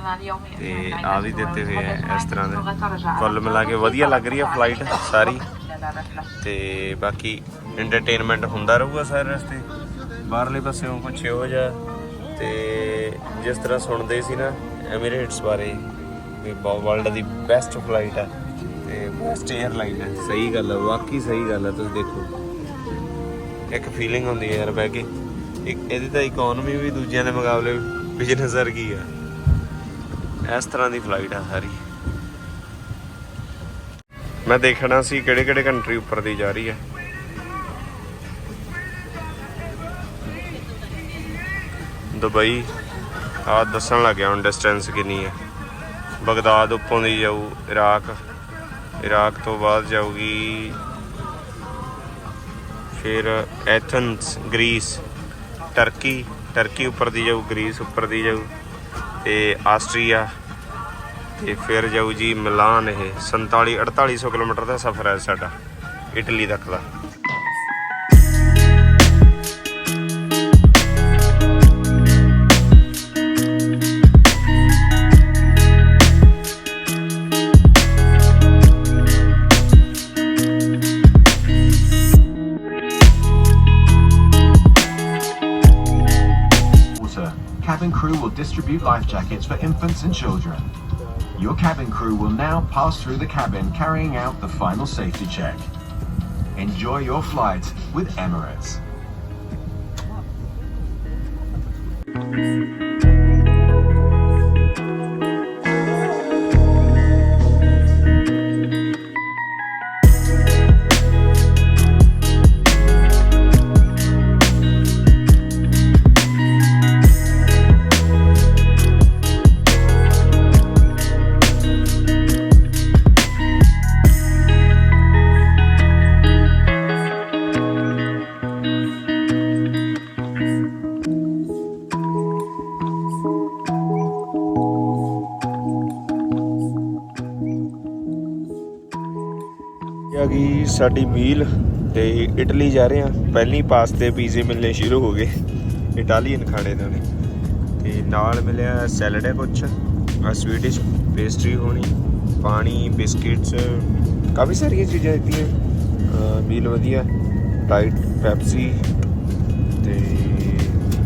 ਤੇ ਆ ਵੀ ਦਿੱਤੇ ਹੋਏ ਆ ਇਸ ਤਰ੍ਹਾਂ ਦੇ। ਕੁੱਲ ਮਿਲਾ ਕੇ ਵਧੀਆ ਲੱਗ ਰਹੀ ਹੈ ਫਲਾਈਟ ਸਾਰੀ। ਤੇ ਬਾਕੀ ਐਂਟਰਟੇਨਮੈਂਟ ਹੁੰਦਾ ਰਹੂਗਾ ਸਾਰੇ ਰਸਤੇ ਬਾਹਰਲੇ ਪਾਸਿਓਂ ਕੁਛ ਹੋ ਜਾ ਤੇ ਜਿਸ ਤਰ੍ਹਾਂ ਸੁਣਦੇ ਸੀ ਨਾ ਐਮੀਰੇਟਸ ਬਾਰੇ ਵੀ ਵਰਲਡ ਦੀ ਬੈਸਟ ਫਲਾਈਟ ਹੈ ਤੇ ਬੈਸਟ 에ਅਰਲਾਈਨ ਹੈ ਸਹੀ ਗੱਲ ਹੈ ਵਾਕਈ ਸਹੀ ਗੱਲ ਹੈ ਤੁਸੀਂ ਦੇਖੋ। ਇੱਕ ਫੀਲਿੰਗ ਹੁੰਦੀ ਹੈ ਯਾਰ ਬਹਿ ਕੇ। ਇੱਕ ਇਹਦੀ ਤਾਂ ਇਕਨੋਮੀ ਵੀ ਦੂਜਿਆਂ ਦੇ ਮੁਕਾਬਲੇ ਬਿਜ਼ਨਸ ਵਰਗੀ ਆ? ਇਸ ਤਰ੍ਹਾਂ ਦੀ ਫਲਾਈਟ ਆ ਸਾਰੀ। ਮੈਂ ਦੇਖਣਾ ਸੀ ਕਿਹੜੇ ਕਿਹੜੇ ਕੰਟਰੀ ਉੱਪਰ ਦੀ ਜਾ ਰਹੀ ਹੈ ਦੁਬਈ, ਆ ਦੱਸਣ ਲੱਗਿਆ ਹੁਣ ਡਿਸਟੈਂਸ ਕਿੰਨੀ ਹੈ ਬਗਦਾਦ ਉੱਪਰੋਂ ਦੀ ਜਾਊ, ਇਰਾਕ। ਇਰਾਕ ਤੋਂ ਬਾਅਦ ਜਾਊਗੀ ਫਿਰ ਐਥਨਸ ਗ੍ਰੀਸ ਟਰਕੀ ਟਰਕੀ ਉੱਪਰ ਦੀ ਜਾਊ, ਗ੍ਰੀਸ ਉੱਪਰ ਦੀ ਜਾਊ ਤੇ ਆਸਟਰੀਆ ਤੇ ਫਿਰ ਜਾਊ ਜੀ ਮਿਲਾਨ ਇਹ। 47 4800 ਕਿਲੋਮੀਟਰ ਦਾ ਸਫ਼ਰ ਹੈ ਸਾਡਾ, ਇਟਲੀ ਤੱਕ ਦਾ। Distribute life jackets for infants and children. Your cabin crew will now pass through the cabin carrying out the final safety check. Enjoy your flight with Emirates. ਸਾਡੀ ਮੀਲ ਤੇ ਇਟਲੀ ਜਾ ਰਹੇ ਆ ਪਹਿਲੀ ਪਾਸਤੇ ਪੀਜ਼ੇ ਮਿਲਨੇ ਸ਼ੁਰੂ ਹੋ ਗਏ। ਇਟਾਲੀਅਨ ਖਾਣੇ ਦੇ ਨੇ। ਤੇ ਨਾਲ ਮਿਲਿਆ ਸੈਲਡ ਹੈ ਕੁਛ। ਆ ਸਵੀਟਿਸ਼ ਪੇਸਟਰੀ ਹੋਣੀ, ਪਾਣੀ, ਬਿਸਕਿਟਸ, ਕਾਫੀ ਸਾਰੀਆਂ ਚੀਜ਼ਾਂ ਦਿੱਤੀਆਂ। ਮੀਲ ਵਧੀਆ, ਡਾਈਟ ਪੈਪਸੀ ਤੇ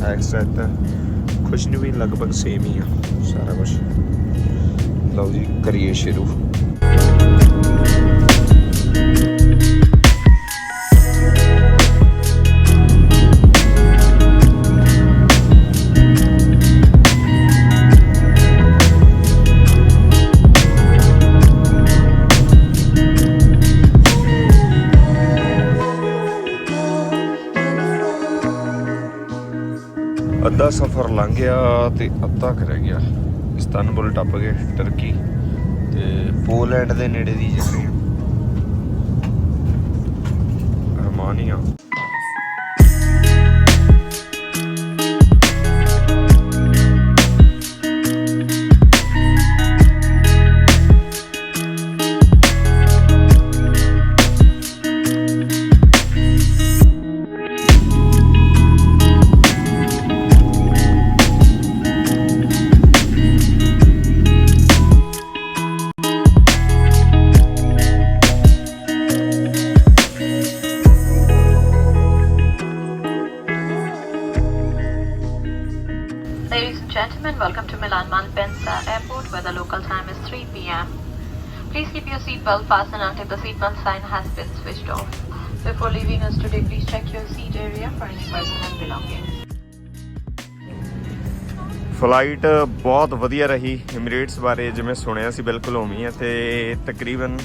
ਐਕਸਟਰਾ ਤਾਂ ਕੁਛ ਨਹੀਂ ਵੀ ਲਗਭਗ ਸੇਮ ਹੀ ਆ, ਸਾਰਾ ਕੁਝ ਲਓ ਜੀ, ਕਰੀਏ ਸ਼ੁਰੂ। ਅੱਧਾ ਸਫ਼ਰ ਲੰਘ ਗਿਆ ਤੇ ਅੱਧਾ ਕੁ ਰਹਿ ਗਿਆ। ਇਸਤਾਨਬੁਲ ਟੱਪ ਗਏ, ਟਰਕੀ ਤੇ ਪੋਲੈਂਡ ਦੇ ਨੇੜੇ ਦੀ ਜਾ ਰਹੇ ਹਾਂ। Romania. 12 past and until the seatbelt sign has been switched off. Before leaving us today, please check your seat area for any personal belongings. Flight ਬਹੁਤ ਵਧੀਆ ਰਹੀ ਐਮੀਰੇਟਸ ਬਾਰੇ ਜਿਵੇਂ ਸੁਣਿਆ ਸੀ ਬਿਲਕੁਲ ਉਵੇਂ ਹੈ ਤੇ ਤਕਰੀਬਨ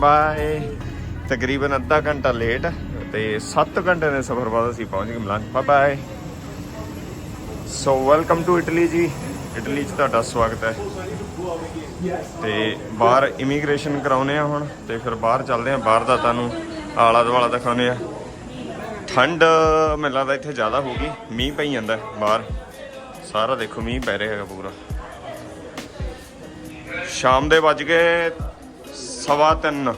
ਬਾਏ ਤਕਰੀਬਨ ਅੱਧਾ ਘੰਟਾ ਲੇਟ ਤੇ 7 ਘੰਟੇ ਦੇ ਸਫ਼ਰ ਬਾਅਦ ਅਸੀਂ ਪਹੁੰਚ ਗਏ Milan bye so welcome to Italy ਜੀ ਇਟਲੀ 'ਚ ਤੁਹਾਡਾ ਸਵਾਗਤ ਹੈ ਤੇ ਬਾਹਰ ਇਮੀਗ੍ਰੇਸ਼ਨ ਕਰਾਉਨੇ ਆ ਹੁਣ ਤੇ ਫਿਰ ਬਾਹਰ ਚੱਲਦੇ ਆ ਬਾਹਰ ਦਾ ਤੁਹਾਨੂੰ ਆਲਾ ਦੁਆਲਾ ਦਿਖਾਉਨੇ ਆ। ਠੰਡ ਮੈਨੂੰ ਲੱਗਦਾ ਇੱਥੇ ਜ਼ਿਆਦਾ ਹੋਊਗੀ ਮੀਂਹ ਪਈ ਜਾਂਦਾ ਬਾਹਰ। ਸਾਰਾ ਦੇਖੋ ਮੀਂਹ ਪੈ ਰਿਹਾ ਹੈਗਾ ਪੂਰਾ। ਸ਼ਾਮ ਦੇ ਵੱਜ ਗਏ ਸਵਾ ਤਿੰਨ।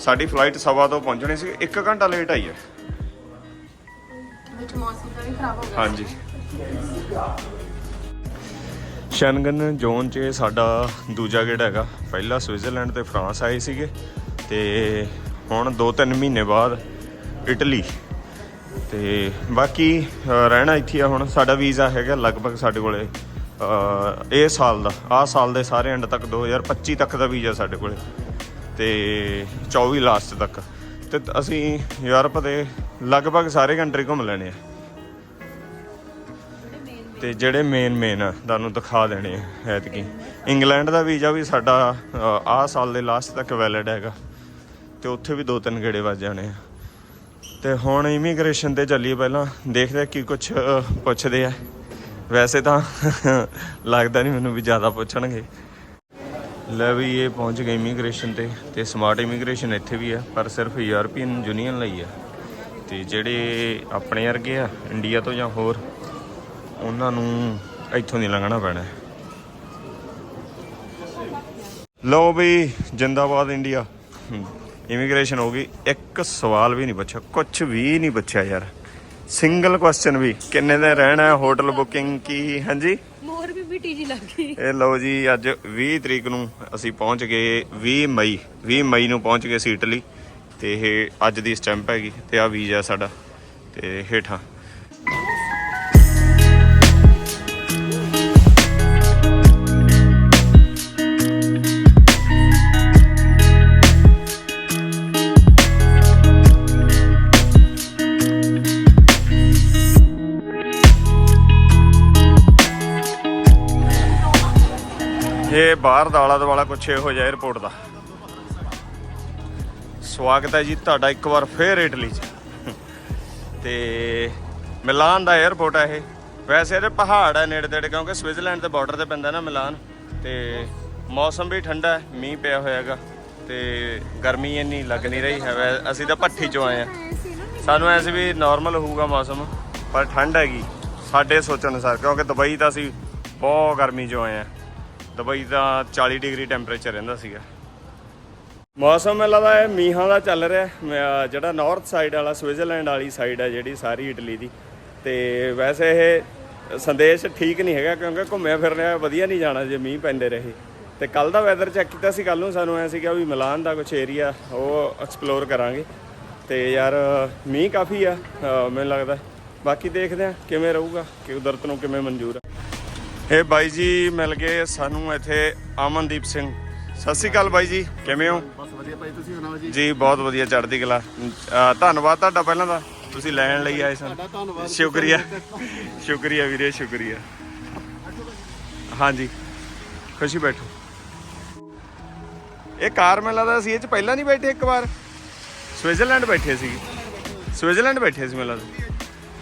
ਸਾਡੀ ਫਲਾਈਟ ਸਵਾ ਤੋਂ ਪਹੁੰਚਣੀ ਸੀ 1 ਘੰਟਾ ਲੇਟ ਆਈ ਹੈ। ਵਿੱਚ ਮੌਸਮ ਦਾ ਵੀ ਖਰਾਬ ਹੋ ਹਾਂਜੀ। ਸ਼ੈਨਗਨ ਜ਼ੋਨ 'ਚ ਸਾਡਾ ਦੂਜਾ ਗੇੜ ਹੈਗਾ। ਪਹਿਲਾ ਸਵਿਟਜ਼ਰਲੈਂਡ ਤੇ ਫਰਾਂਸ ਆਏ ਸੀਗੇ ਤੇ ਹੁਣ 2-3 ਮਹੀਨੇ ਬਾਅਦ ਇਟਲੀ। ਤੇ ਬਾਕੀ ਰਹਿਣਾ ਇੱਥੇ ਆ ਹੁਣ। ਸਾਡਾ ਵੀਜ਼ਾ ਹੈਗਾ ਲਗਭਗ ਸਾਡੇ ਕੋਲੇ ਅ, ਇਹ ਸਾਲ ਦਾ। ਆਹ ਸਾਲ ਦੇ ਸਾਰੇ ਐਂਡ ਤੱਕ 2025 ਤੱਕ ਦਾ ਵੀਜ਼ਾ ਸਾਡੇ ਕੋਲੇ। ਤੇ 24 ਲਾਸਟ ਤੱਕ। ਤੇ ਅਸੀਂ ਯੂਰਪ ਦੇ ਲਗਭਗ ਸਾਰੇ ਕੰਟਰੀ ਘੁੰਮ ਲੈਣੇ ਆ। ਤੇ ਜਿਹੜੇ ਮੇਨ ਮੇਨ ਆ, ਤੁਹਾਨੂੰ ਦਿਖਾ ਦੇਣੇ ਆ ਐਤਕੀ। ਇੰਗਲੈਂਡ ਦਾ ਵੀਜ਼ਾ ਵੀ ਸਾਡਾ ਆਹ ਸਾਲ ਦੇ ਲਾਸਟ ਤੱਕ ਵੈਲਿਡ ਹੈਗਾ। ਤੇ ਉੱਥੇ ਵੀ ਦੋ ਤਿੰਨ ਗੇੜੇ ਵੱਜ ਜਾਣੇ ਆ। ਤੇ ਹੁਣ ਇਮੀਗ੍ਰੇਸ਼ਨ ਤੇ ਚੱਲੀਏ ਪਹਿਲਾਂ, ਦੇਖਦੇ ਕੀ ਕੁਝ ਪੁੱਛਦੇ ਆ। ਵੈਸੇ ਤਾਂ ਲੱਗਦਾ ਨਹੀਂ ਮੈਨੂੰ ਵੀ ਜ਼ਿਆਦਾ ਪੁੱਛਣਗੇ। ਲੈ ਵੀ ਇਹ ਪਹੁੰਚ ਗਏ ਇਮੀਗ੍ਰੇਸ਼ਨ ਤੇ ਤੇ ਸਮਾਰਟ ਇਮੀਗ੍ਰੇਸ਼ਨ ਇੱਥੇ ਵੀ ਆ, ਪਰ ਸਿਰਫ ਯੂਰਪੀਅਨ ਯੂਨੀਅਨ ਲਈ ਆ। ਤੇ ਜਿਹੜੇ ਆਪਣੇ ਵਰਗੇ ਆ ਇੰਡੀਆ ਤੋਂ ਜਾਂ ਹੋਰ ਉਹਨਾਂ ਨੂੰ ਇੱਥੋਂ ਦੀ ਲੰਘਣਾ ਪੈਣਾ। ਲਓ ਵੀ ਜਿੰਦਾਬਾਦ ਇੰਡੀਆ। ਇਮੀਗ੍ਰੇਸ਼ਨ ਹੋ ਗਈ। ਇੱਕ ਸਵਾਲ ਵੀ ਨਹੀਂ ਪੁੱਛਿਆ ਕੁਝ ਵੀ ਨਹੀਂ ਪੁੱਛਿਆ ਯਾਰ। ਸਿੰਗਲ ਕੁਐਸਚਨ ਵੀ ਕਿੰਨੇ ਦਿਨ ਰਹਿਣਾ ਹੈ ਹੋਟਲ ਬੁਕਿੰਗ ਕੀ ਹਾਂਜੀ? ਮੋਰ ਵੀ ਬੀਟੀ ਜੀ ਲੱਗ ਇਹ ਲਓ ਜੀ ਅੱਜ 20 ਤਰੀਕ ਨੂੰ ਅਸੀਂ ਪਹੁੰਚ ਗਏ 20 ਮਈ 20 ਮਈ ਨੂੰ ਪਹੁੰਚ ਗਏ ਸੀ ਇਟਲੀ ਤੇ ਇਹ ਅੱਜ ਦੀ ਸਟੈਂਪ ਹੈਗੀ ਤੇ ਆ ਵੀਜ਼ਾ ਸਾਡਾ ਤੇ ਹੇਠਾਂ। ਬਾਹਰ ਦਾ ਆਲਾ ਦੁਆਲਾ ਕੁਛ ਇਹੋ ਜਿਹਾ 에어ਪੋਰਟ ਦਾ। ਸਵਾਗਤ ਹੈ ਜੀ ਤੁਹਾਡਾ ਇੱਕ ਵਾਰ ਫੇਰ ਇਟਲੀ 'ਚ। ਤੇ ਮਿਲਾਨ ਦਾ 에어ਪੋਰਟ ਹੈ ਇਹ। ਵੈਸੇ ਇਹਦੇ ਪਹਾੜ ਹੈ ਨੇੜੇ ਤੇੜੇ ਕਿਉਂਕਿ ਸਵਿਟਜ਼ਰਲੈਂਡ ਦੇ ਬਾਰਡਰ ਤੇ ਪੈਂਦਾ ਨਾ ਮਿਲਾਨ। ਤੇ ਮੌਸਮ ਵੀ ਠੰਡਾ ਹੈ, ਮੀਂਹ ਪਿਆ ਹੋਇਆਗਾ ਤੇ ਗਰਮੀ ਇੰਨੀ ਲੱਗ ਨਹੀਂ ਰਹੀ, ਹੈ ਵੈ ਅਸੀਂ ਤਾਂ ਭੱਠੀ 'ਚੋਂ ਆਏ ਆ ਸਾਨੂੰ ਐਸੇ ਵੀ ਨਾਰਮਲ ਹੋਊਗਾ ਮੌਸਮ, ਪਰ ਠੰਡ ਹੈਗੀ। ਸਾਡੇ ਸੋਚਣ ਅਨੁਸਾਰ, ਕਿਉਂਕਿ ਦੁਬਈ ਤਾਂ ਅਸੀਂ ਬਹੁਤ ਗਰਮੀ 'ਚੋਂ ਆਏ ਆ ਦੁਬਈ ਦਾ 40 ਡਿਗਰੀ ਟੈਂਪਰੇਚਰ ਰਹਿੰਦਾ ਸੀਗਾ। ਮੌਸਮ ਮੈਨੂੰ ਲੱਗਦਾ ਹੈ ਮੀਂਹਾਂ ਦਾ ਚੱਲ ਰਿਹਾ ਮੈਂ, ਜਿਹੜਾ ਨਾਰਥ ਸਾਈਡ ਵਾਲਾ ਸਵਿਟਜ਼ਰਲੈਂਡ ਵਾਲੀ ਸਾਈਡ ਹੈ ਜਿਹੜੀ ਸਾਰੀ ਇਟਲੀ ਦੀ। ਤੇ ਵੈਸੇ ਇਹ ਸੰਦੇਸ਼ ਠੀਕ ਨਹੀਂ ਹੈਗਾ ਕਿਉਂਕਿ ਘੁੰਮਿਆ ਫਿਰਨਿਆ ਵਧੀਆ ਨਹੀਂ ਜਾਣਾ ਜੇ ਮੀਂਹ ਪੈਂਦੇ ਰਹੇ। ਤੇ ਕੱਲ ਦਾ ਵੈਦਰ ਚੈੱਕ ਕੀਤਾ ਸੀ ਕੱਲ ਨੂੰ ਸਾਨੂੰ ਐ ਸੀਗਾ ਵੀ ਮਿਲਾਨ ਦਾ ਕੁਝ ਏਰੀਆ ਉਹ ਐਕਸਪਲੋਰ ਕਰਾਂਗੇ। ਤੇ ਯਾਰ ਮੀਂਹ ਕਾਫੀ ਆ ਮੈਨੂੰ ਲੱਗਦਾ। ਬਾਕੀ ਦੇਖਦੇ ਆ ਕਿਵੇਂ ਰਹੂਗਾ ਕਿ ਕੁਦਰਤ ਨੂੰ ਕਿਵੇਂ ਮਨਜ਼ੂਰ ਆ। ਇਹ ਬਾਈ ਜੀ ਮਿਲ ਗਏ ਸਾਨੂੰ ਇੱਥੇ ਅਮਨਦੀਪ ਸਿੰਘ। ਸਤਿ ਸ਼੍ਰੀ ਅਕਾਲ ਬਾਈ ਜੀ ਕਿਵੇਂ ਹੋ? ਬਸ ਵਧੀਆ ਭਾਈ ਤੁਸੀਂ ਸੁਣਾਓ ਜੀ? ਜੀ ਬਹੁਤ ਵਧੀਆ ਚੜ੍ਹਦੀ ਕਲਾ। ਧੰਨਵਾਦ ਤੁਹਾਡਾ ਪਹਿਲਾਂ ਦਾ। ਤੁਸੀਂ ਲੈਣ ਲਈ ਆਏ ਸਨ। ਧੰਨਵਾਦ। ਸ਼ੁਕਰੀਆ। ਸ਼ੁਕਰੀਆ ਵੀਰੇ ਸ਼ੁਕਰੀਆ। ਹਾਂਜੀ ਖੁਸ਼ੀ ਬੈਠੋ। ਇਹ ਕਾਰ ਮੈਨੂੰ ਲੱਗਦਾ ਸੀ ਇਹ ਚ ਪਹਿਲਾਂ ਨਹੀਂ ਬੈਠੇ ਇੱਕ ਵਾਰ? ਸਵਿਟਜ਼ਰਲੈਂਡ ਬੈਠੇ ਸੀ। ਸਵਿਟਜ਼ਰਲੈਂਡ ਬੈਠੇ ਸੀ ਲੱਗਦਾ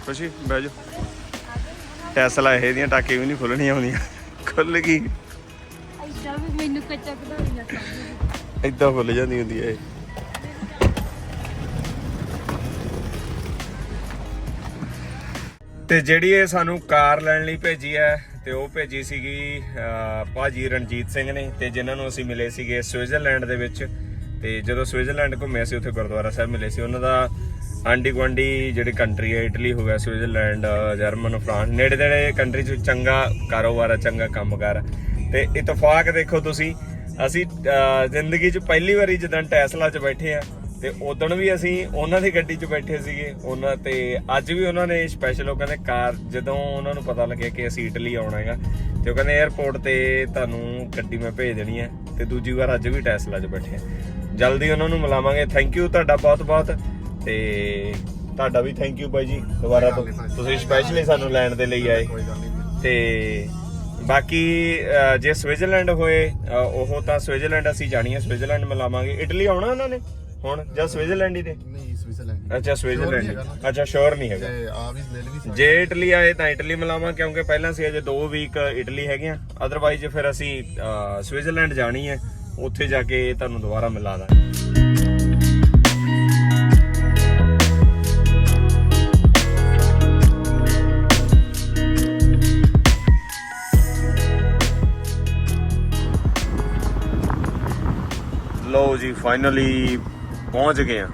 ਖੁਸ਼ੀ ਬਹਿ ਜਾਓ। ਟੈਸਲਾ ਇਹਦੀਆਂ ਟਾਕੇ ਵੀ ਨਹੀਂ ਖੁੱਲਣੀਆਂ ਹੁੰਦੀਆਂ। ਖੁੱਲ ਗਈ। ਵੀ ਮੈਨੂੰ ਕੱਚਾ ਏਦਾਂ ਖੁੱਲ ਜਾਂਦੀ ਹੁੰਦੀ ਹੈ ਇਹ। ਤੇ ਜਿਹੜੀ ਇਹ ਸਾਨੂੰ ਕਾਰ ਲੈਣ ਲਈ ਭੇਜੀ ਹੈ ਤੇ ਉਹ ਭੇਜੀ ਸੀਗੀ ਭਾਜੀ ਰਣਜੀਤ ਸਿੰਘ ਨੇ ਤੇ ਜਿਨ੍ਹਾਂ ਨੂੰ ਅਸੀਂ ਮਿਲੇ ਸੀਗੇ ਸਵਿਟਜ਼ਰਲੈਂਡ ਦੇ ਵਿੱਚ। ਤੇ ਜਦੋਂ ਸਵਿਟਜ਼ਰਲੈਂਡ ਘੁੰਮੇ ਸੀ ਉੱਥੇ ਗੁਰਦੁਆਰਾ ਸਾਹਿਬ ਮਿਲੇ ਸੀ। ਉਹਨਾਂ ਦਾ ਆਂਡੀ ਗੁਆਂਢੀ ਜਿਹੜੇ ਕੰਟਰੀ ਹੈ ਇਟਲੀ ਹੋ ਗਿਆ ਸਵਿਟਜ਼ਰਲੈਂਡ ਜਰਮਨ ਫਰਾਂਸ ਨੇੜੇ ਤੇੜੇ ਕੰਟਰੀ 'ਚ ਚੰਗਾ ਕਾਰੋਬਾਰ ਹੈ ਚੰਗਾ ਕੰਮਕਾਰ ਹੈ। ਤੇ ਇਤਫਾਕ ਦੇਖੋ ਤੁਸੀਂ, ਅਸੀਂ ਜ਼ਿੰਦਗੀ 'ਚ ਪਹਿਲੀ ਵਾਰੀ ਜਦੋਂ ਟੈਸਲਾ 'ਚ ਬੈਠੇ ਆ, ਤੇ ਉਦੋਂ ਵੀ ਅਸੀਂ ਉਹਨਾਂ ਦੀ ਗੱਡੀ 'ਚ ਬੈਠੇ ਸੀਗੇ, ਉਹਨਾਂ ਤੇ ਅੱਜ ਵੀ ਉਹਨਾਂ ਨੇ ਸਪੈਸ਼ਲ ਉਹ ਕਹਿੰਦੇ ਕਾਰ, ਜਦੋਂ ਉਹਨਾਂ ਨੂੰ ਪਤਾ ਲੱਗਿਆ ਕਿ ਅਸੀਂ ਇਟਲੀ ਆਉਣਾ ਹੈਗਾ, ਤੇ ਉਹ ਕਹਿੰਦੇ 에어ਪੋਰਟ ਤੇ ਤੁਹਾਨੂੰ ਗੱਡੀ ਮੈਂ ਭੇਜ ਦੇਣੀ ਹੈ ਤੇ ਦੂਜੀ ਵਾਰ ਅੱਜ ਵੀ ਟੈਸਲਾ 'ਚ ਬੈਠੇ ਆ ਜਲਦੀ ਉਹਨਾਂ ਨੂੰ ਮਿਲਾਵਾਂਗੇ ਥੈਂਕ ਯੂ ਤੁਹਾਡਾ ਬਹੁਤ ਬਹੁਤ ਤੇ ਤੁਹਾਡਾ ਵੀ ਥੈਂਕ ਯੂ ਬਾਈ ਜੀ। ਦੁਬਾਰਾ ਤੋਂ ਤੁਸੀਂ ਸਪੈਸ਼ਲੀ ਸਾਨੂੰ ਲੈਣ ਦੇ ਲਈ ਆਏ। ਤੇ ਬਾਕੀ ਜੇ ਸਵਿਟਜ਼ਰਲੈਂਡ ਹੋਏ ਉਹ ਤਾਂ ਸਵਿਟਜ਼ਰਲੈਂਡ ਅਸੀਂ ਜਾਣੀ ਹੈ ਸਵਿਟਜ਼ਰਲੈਂਡ ਮਿਲਾਵਾਂਗੇ। ਇਟਲੀ ਆਉਣਾ ਉਹਨਾਂ ਨੇ ਹੁਣ ਜਾਂ ਸਵਿਟਜ਼ਰਲੈਂਡ ਹੀ ਦੇ ਨਹੀਂ ਸਵਿਟਜ਼ਰਲੈਂਡ ਅੱਛਾ ਸਵਿਟਜ਼ਰਲੈਂਡ। ਅੱਛਾ ਸ਼ੋਰ ਨਹੀਂ ਹੈਗਾ। ਆ ਵੀ ਲੈ ਲਈ ਵੀ ਜੇ ਇਟਲੀ ਆਏ ਤਾਂ ਇਟਲੀ ਮਿਲਾਵਾਂ ਕਿਉਂਕਿ ਪਹਿਲਾਂ ਸੀ ਅਜੇ 2 ਵੀਕ ਇਟਲੀ ਹੈਗੇ ਆ ਅਦਰਵਾਈਜ਼ ਫਿਰ ਅਸੀਂ ਸਵਿਟਜ਼ਰਲੈਂਡ ਜਾਣੀ ਹੈ ਉੱਥੇ ਜਾ ਕੇ ਤੁਹਾਨੂੰ ਦੁਬਾਰਾ ਮਿਲਾ ਦਾਂਗੇ। ਲਓ ਜੀ ਫਾਈਨਲੀ ਪਹੁੰਚ ਗਏ ਆ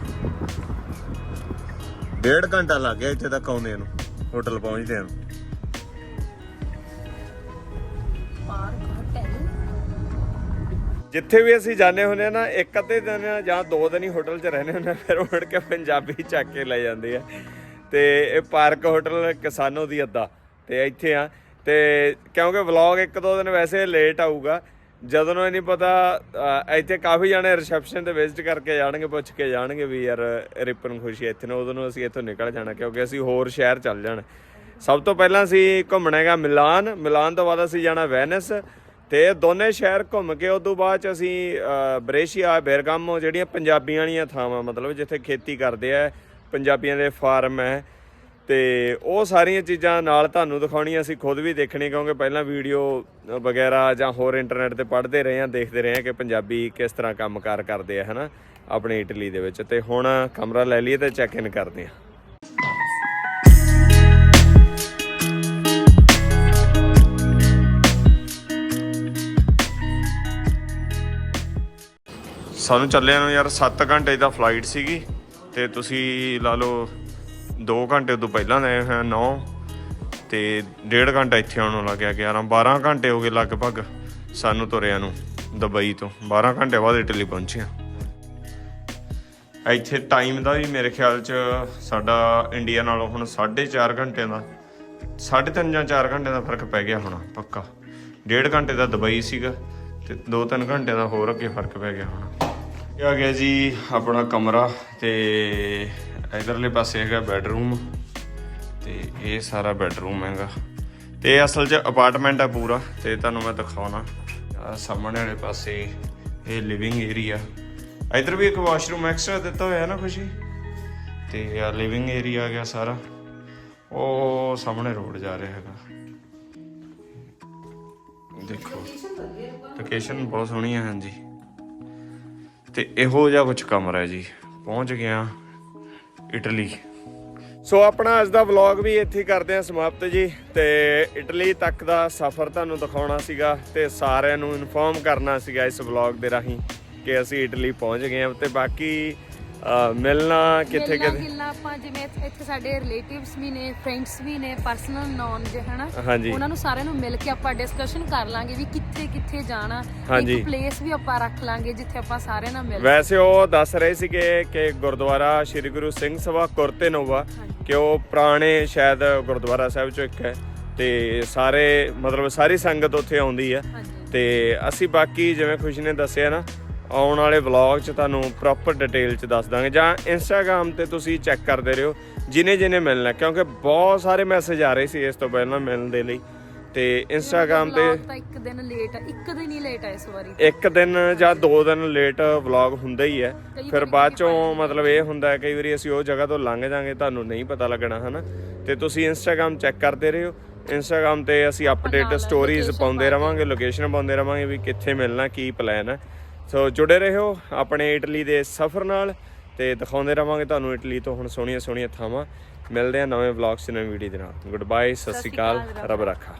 ਡੇਢ ਘੰਟਾ ਲੱਗ ਗਿਆ ਇੱਥੇ ਤੱਕ ਆਉਂਦੇ ਨੂੰ ਹੋਟਲ ਪਹੁੰਚਦੇ ਨੂੰ। ਜਿੱਥੇ ਵੀ ਅਸੀਂ ਜਾਂਦੇ ਹੁੰਦੇ ਆ ਨਾ ਇੱਕ ਅੱਧੇ ਦਿਨ ਜਾਂ ਦੋ ਦਿਨ ਹੀ ਹੋਟਲ 'ਚ ਰਹਿੰਦੇ ਹੁੰਦੇ ਆ, ਫਿਰ ਮੁੜ ਕੇ ਪੰਜਾਬੀ ਚੱਕ ਕੇ ਲੈ ਜਾਂਦੇ ਆ। ਤੇ ਇਹ ਪਾਰਕ ਹੋਟਲ ਕਿਸਾਨੋ ਦੀ ਅੱਦਾ ਤੇ ਇੱਥੇ ਆ। ਤੇ ਕਿਉਂਕਿ ਵਲੌਗ ਇੱਕ ਦੋ ਦਿਨ ਵੈਸੇ ਲੇਟ ਆਊਗਾ ਜਦੋਂ ਨੂੰ ਇਹ ਨਹੀਂ ਪਤਾ ਇੱਥੇ ਕਾਫੀ ਜਾਣੇ ਰਿਸੈਪਸ਼ਨ ਤੇ ਵਿਜ਼ਿਟ ਕਰਕੇ ਜਾਣਗੇ, ਪੁੱਛ ਕੇ ਜਾਣਗੇ ਵੀ ਯਾਰ ਰਿਪਨ ਖੁਸ਼ੀ ਇੱਥੇ ਨੂੰ, ਉਦੋਂ ਨੂੰ ਅਸੀਂ ਇੱਥੋਂ ਨਿਕਲ ਜਾਣਾ, ਕਿਉਂਕਿ ਅਸੀਂ ਹੋਰ ਸ਼ਹਿਰ ਚੱਲ ਜਾਣਾ। ਸਭ ਤੋਂ ਪਹਿਲਾਂ ਅਸੀਂ ਘੁੰਮਣਾ ਹੈਗਾ ਮਿਲਾਨ ਮਿਲਾਨ ਤੋਂ ਬਾਅਦ ਅਸੀਂ ਜਾਣਾ ਵੈਨਿਸ ਤੇ ਦੋਨੇ ਸ਼ਹਿਰ ਘੁੰਮ ਕੇ ਉਦੋਂ ਬਾਅਦ ਚ ਅਸੀਂ ਬਰੇਸ਼ੀਆ, ਬੇਰਗਾਮੋ ਜਿਹੜੀਆਂ ਪੰਜਾਬੀਆਂ ਵਾਲੀਆਂ ਥਾਵਾਂ, ਮਤਲਬ ਜਿੱਥੇ ਖੇਤੀ ਕਰਦੇ ਆ, ਪੰਜਾਬੀਆਂ ਦੇ ਫਾਰਮ ਹੈ ਤੇ ਉਹ ਸਾਰੀਆਂ ਚੀਜ਼ਾਂ ਨਾਲ ਤੁਹਾਨੂੰ ਦਿਖਾਉਣੀਆਂ ਅਸੀਂ ਖੁਦ ਵੀ ਦੇਖਣੀ, ਕਿਉਂਕਿ ਪਹਿਲਾਂ ਵੀਡੀਓ ਵਗੈਰਾ ਜਾਂ ਹੋਰ ਇੰਟਰਨੈਟ ਤੇ ਪੜ੍ਹਦੇ ਰਹੇ ਆ ਦੇਖਦੇ ਰਹੇ ਆ ਕਿ ਪੰਜਾਬੀ ਕਿਸ ਤਰ੍ਹਾਂ ਕੰਮਕਾਰ ਕਰਦੇ ਆ, ਹਨਾ, ਆਪਣੇ ਇਟਲੀ ਦੇ ਵਿੱਚ। ਤੇ ਹੁਣ ਕਮਰਾ ਲੈ ਲਈਏ ਤੇ ਚੈੱਕ ਇਨ ਕਰਦੇ ਆ ਸਾਨੂੰ ਚੱਲਿਆ ਨੂੰ ਯਾਰ 7 ਘੰਟੇ ਦਾ ਫਲਾਈਟ ਸੀਗੀ, ਤੇ ਤੁਸੀਂ ਲਾ ਲਓ 2 ਘੰਟੇ ਤੋਂ ਪਹਿਲਾਂ ਦੇ ਹੋਏ 9 ਤੇ ਡੇਢ ਘੰਟਾ ਇੱਥੇ ਆਉਣ ਨੂੰ ਲੱਗਿਆ 11 12 ਘੰਟੇ ਹੋ ਗਏ ਲਗਭਗ ਸਾਨੂੰ ਤੁਰਿਆਂ ਨੂੰ ਦੁਬਈ ਤੋਂ। 12 ਘੰਟੇ ਬਾਅਦ ਇਟਲੀ ਪਹੁੰਚੇ ਹਾਂ ਇੱਥੇ ਟਾਈਮ ਦਾ ਵੀ ਮੇਰੇ ਖਿਆਲ 'ਚ ਸਾਡਾ ਇੰਡੀਆ ਨਾਲੋਂ ਹੁਣ 4.5 ਘੰਟੇ ਦਾ 3.5 ਜਾਂ 4 ਘੰਟੇ ਦਾ ਫ਼ਰਕ ਪੈ ਗਿਆ ਹੋਣਾ, ਪੱਕਾ। ਡੇਢ ਘੰਟੇ ਦਾ ਦੁਬਈ ਸੀਗਾ ਤੇ 2-3 ਘੰਟੇ ਦਾ ਹੋਰ ਅੱਗੇ ਫ਼ਰਕ ਪੈ ਗਿਆ ਹੋਣਾ। ਇਹ ਆ ਗਿਆ ਜੀ ਆਪਣਾ ਕਮਰਾ ਤੇ ਇਧਰਲੇ ਪਾਸੇ ਹੈਗਾ ਬੈਡਰੂਮ ਤੇ ਇਹ ਸਾਰਾ ਬੈਡਰੂਮ ਹੈਗਾ। ਤੇ ਇਹ ਅਸਲ 'ਚ ਅਪਾਰਟਮੈਂਟ ਆ ਪੂਰਾ ਤੇ ਤੁਹਾਨੂੰ ਮੈਂ ਦਿਖਾਉਣਾ। ਸਾਹਮਣੇ ਵਾਲੇ ਪਾਸੇ ਇਹ ਲਿਵਿੰਗ ਏਰੀਆ। ਇਧਰ ਵੀ ਇੱਕ ਵਾਸ਼ਰੂਮ ਐਕਸਟਰਾ ਦਿੱਤਾ ਹੋਇਆ ਨਾ ਖੁਸ਼ੀ? ਤੇ ਆ ਲਿਵਿੰਗ ਏਰੀਆ ਆ ਗਿਆ ਸਾਰਾ। ਉਹ ਸਾਹਮਣੇ ਰੋਡ ਜਾ ਰਿਹਾ ਹੈਗਾ। ਦੇਖੋ, ਲੋਕੇਸ਼ਨ ਬਹੁਤ ਸੋਹਣੀ ਹੈ ਹਾਂਜੀ। ਤੇ ਇਹੋ ਜਿਹਾ ਕੁਝ ਕਮਰਾ ਹੈ ਜੀ। ਪਹੁੰਚ ਗਿਆ। ਇਟਲੀ। ਸੋ ਆਪਣਾ ਅੱਜ ਦਾ ਵਲੌਗ ਵੀ ਇੱਥੇ ਕਰਦੇ ਹਾਂ ਸਮਾਪਤ ਜੀ। ਤੇ ਇਟਲੀ ਤੱਕ ਦਾ ਸਫ਼ਰ ਤੁਹਾਨੂੰ ਦਿਖਾਉਣਾ ਸੀਗਾ ਤੇ ਸਾਰਿਆਂ ਨੂੰ ਇਨਫੋਰਮ ਕਰਨਾ ਸੀਗਾ ਇਸ ਵਲੌਗ ਦੇ ਰਾਹੀਂ ਕਿ ਅਸੀਂ ਇਟਲੀ ਪਹੁੰਚ ਗਏ ਹਾਂ ਤੇ ਬਾਕੀ ਅਹ, ਮਿਲਣਾ ਕਿੱਥੇ ਕਿੱਥੇ? ਗਿਲਣਾ ਆਪਾਂ ਜਿਵੇਂ ਇੱਥੇ ਇੱਥੇ ਸਾਡੇ ਰਿਲੇਟਿਵਸ ਵੀ ਨੇ ਫਰੈਂਡਸ ਵੀ ਨੇ ਪਰਸਨਲ ਨੌਨ ਜੇ ਹਨਾ? ਹਾਂਜੀ। ਉਹਨਾਂ ਨੂੰ ਸਾਰਿਆਂ ਨੂੰ ਮਿਲ ਕੇ ਆਪਾਂ ਡਿਸਕਸ਼ਨ ਕਰ ਲਾਂਗੇ ਵੀ ਕਿੱਥੇ ਕਿੱਥੇ ਜਾਣਾ ਹਾਂਜੀ। ਇੱਕ ਪਲੇਸ ਵੀ ਆਪਾਂ ਰੱਖ ਲਾਂਗੇ ਜਿੱਥੇ ਆਪਾਂ ਸਾਰਿਆਂ ਨਾਲ ਮਿਲ ਵੈਸੇ ਉਹ ਦੱਸ ਰਹੇ ਸੀਗੇ ਕਿ ਗੁਰਦੁਆਰਾ ਸ੍ਰੀ ਗੁਰੂ ਸਿੰਘ ਸਭਾ ਕੁਰਤੇ ਨੋਵਾ ਕਿ ਉਹ ਪੁਰਾਣੇ ਸ਼ਾਇਦ ਗੁਰਦੁਆਰਾ ਸਾਹਿਬ ਚੋਂ ਇੱਕ ਹੈ। ਤੇ ਸਾਰੇ ਮਤਲਬ ਸਾਰੀ ਸੰਗਤ ਉੱਥੇ ਆਉਂਦੀ ਹੈ। ਹਾਂਜੀ। ਤੇ ਅਸੀਂ ਬਾਕੀ ਜਿਵੇਂ ਖੁਸ਼ੀ ਨੇ ਦੱਸਿਆ ਨਾ ਆਉਣ ਵਾਲੇ ਵਲੌਗ 'ਚ ਤੁਹਾਨੂੰ ਪ੍ਰੋਪਰ ਡਿਟੇਲ 'ਚ ਦੱਸ ਦਾਂਗੇ। ਜਾਂ ਇੰਸਟਾਗ੍ਰam ਤੇ ਤੁਸੀਂ ਚੈੱਕ ਕਰਦੇ ਰਹੋ ਜਿਨੇ ਜਿਨੇ ਮਿਲਣਾ ਕਿਉਂਕਿ ਬਹੁਤ ਸਾਰੇ ਮੈਸੇਜ ਆ ਰਹੇ ਸੀ ਇਸ ਤੋਂ ਪਹਿਲਾਂ ਮਿਲਣ ਦੇ ਲਈ। ਤੇ ਇੰਸਟਾਗ੍ਰam ਤੇ ਇੱਕ ਦਿਨ ਲੇਟ ਆ ਇੱਕ ਦਿਨ ਹੀ ਲੇਟ ਆ ਇਸ ਵਾਰੀ। ਇੱਕ ਦਿਨ ਜਾਂ ਦੋ ਦਿਨ ਲੇਟ ਵਲੌਗ ਹੁੰਦਾ ਹੀ ਹੈ। ਫਿਰ ਬਾਅਦ ਚੋਂ ਮਤਲਬ ਇਹ ਹੁੰਦਾ ਹੈ ਕਈ ਵਾਰੀ ਅਸੀਂ ਉਹ ਜਗ੍ਹਾ ਤੋਂ ਲੰਘ ਜਾਾਂਗੇ ਤੁਹਾਨੂੰ ਨਹੀਂ ਪਤਾ ਲੱਗਣਾ ਹਨਾ? ਤੇ ਤੁਸੀਂ ਇੰਸਟਾਗ੍ਰam ਚੈੱਕ ਕਰਦੇ ਰਹੋ। ਇੰਸਟਾਗ੍ਰam ਤੇ ਅਸੀਂ ਅਪਡੇਟ ਸਟੋਰੀਜ਼ ਪਾਉਂਦੇ ਰਵਾਂਗੇ ਲੋਕੇਸ਼ਨ ਪਾਉਂਦੇ ਰਵਾਂਗੇ ਵੀ ਕਿੱਥੇ ਮਿਲਣਾ ਕੀ ਪਲਾਨ ਹੈ। ਸੋ ਜੁੜੇ ਰਹੋ ਆਪਣੇ ਇਟਲੀ ਦੇ ਸਫ਼ਰ ਨਾਲ ਤੇ ਦਿਖਾਉਂਦੇ ਰਵਾਂਗੇ ਤੁਹਾਨੂੰ ਇਟਲੀ ਤੋਂ ਹੁਣ ਸੋਹਣੀਆਂ ਸੋਹਣੀਆਂ ਥਾਵਾਂ। ਮਿਲਦੇ ਆ ਨਵੇਂ ਵਲੌਗਸ ਨਵੀਂ ਵੀਡੀਓ ਦੇ ਨਾਲ। ਗੁੱਡ ਬਾਏ ਸਤਿ ਸ਼੍ਰੀ ਅਕਾਲ ਰੱਬ ਰੱਖਾ।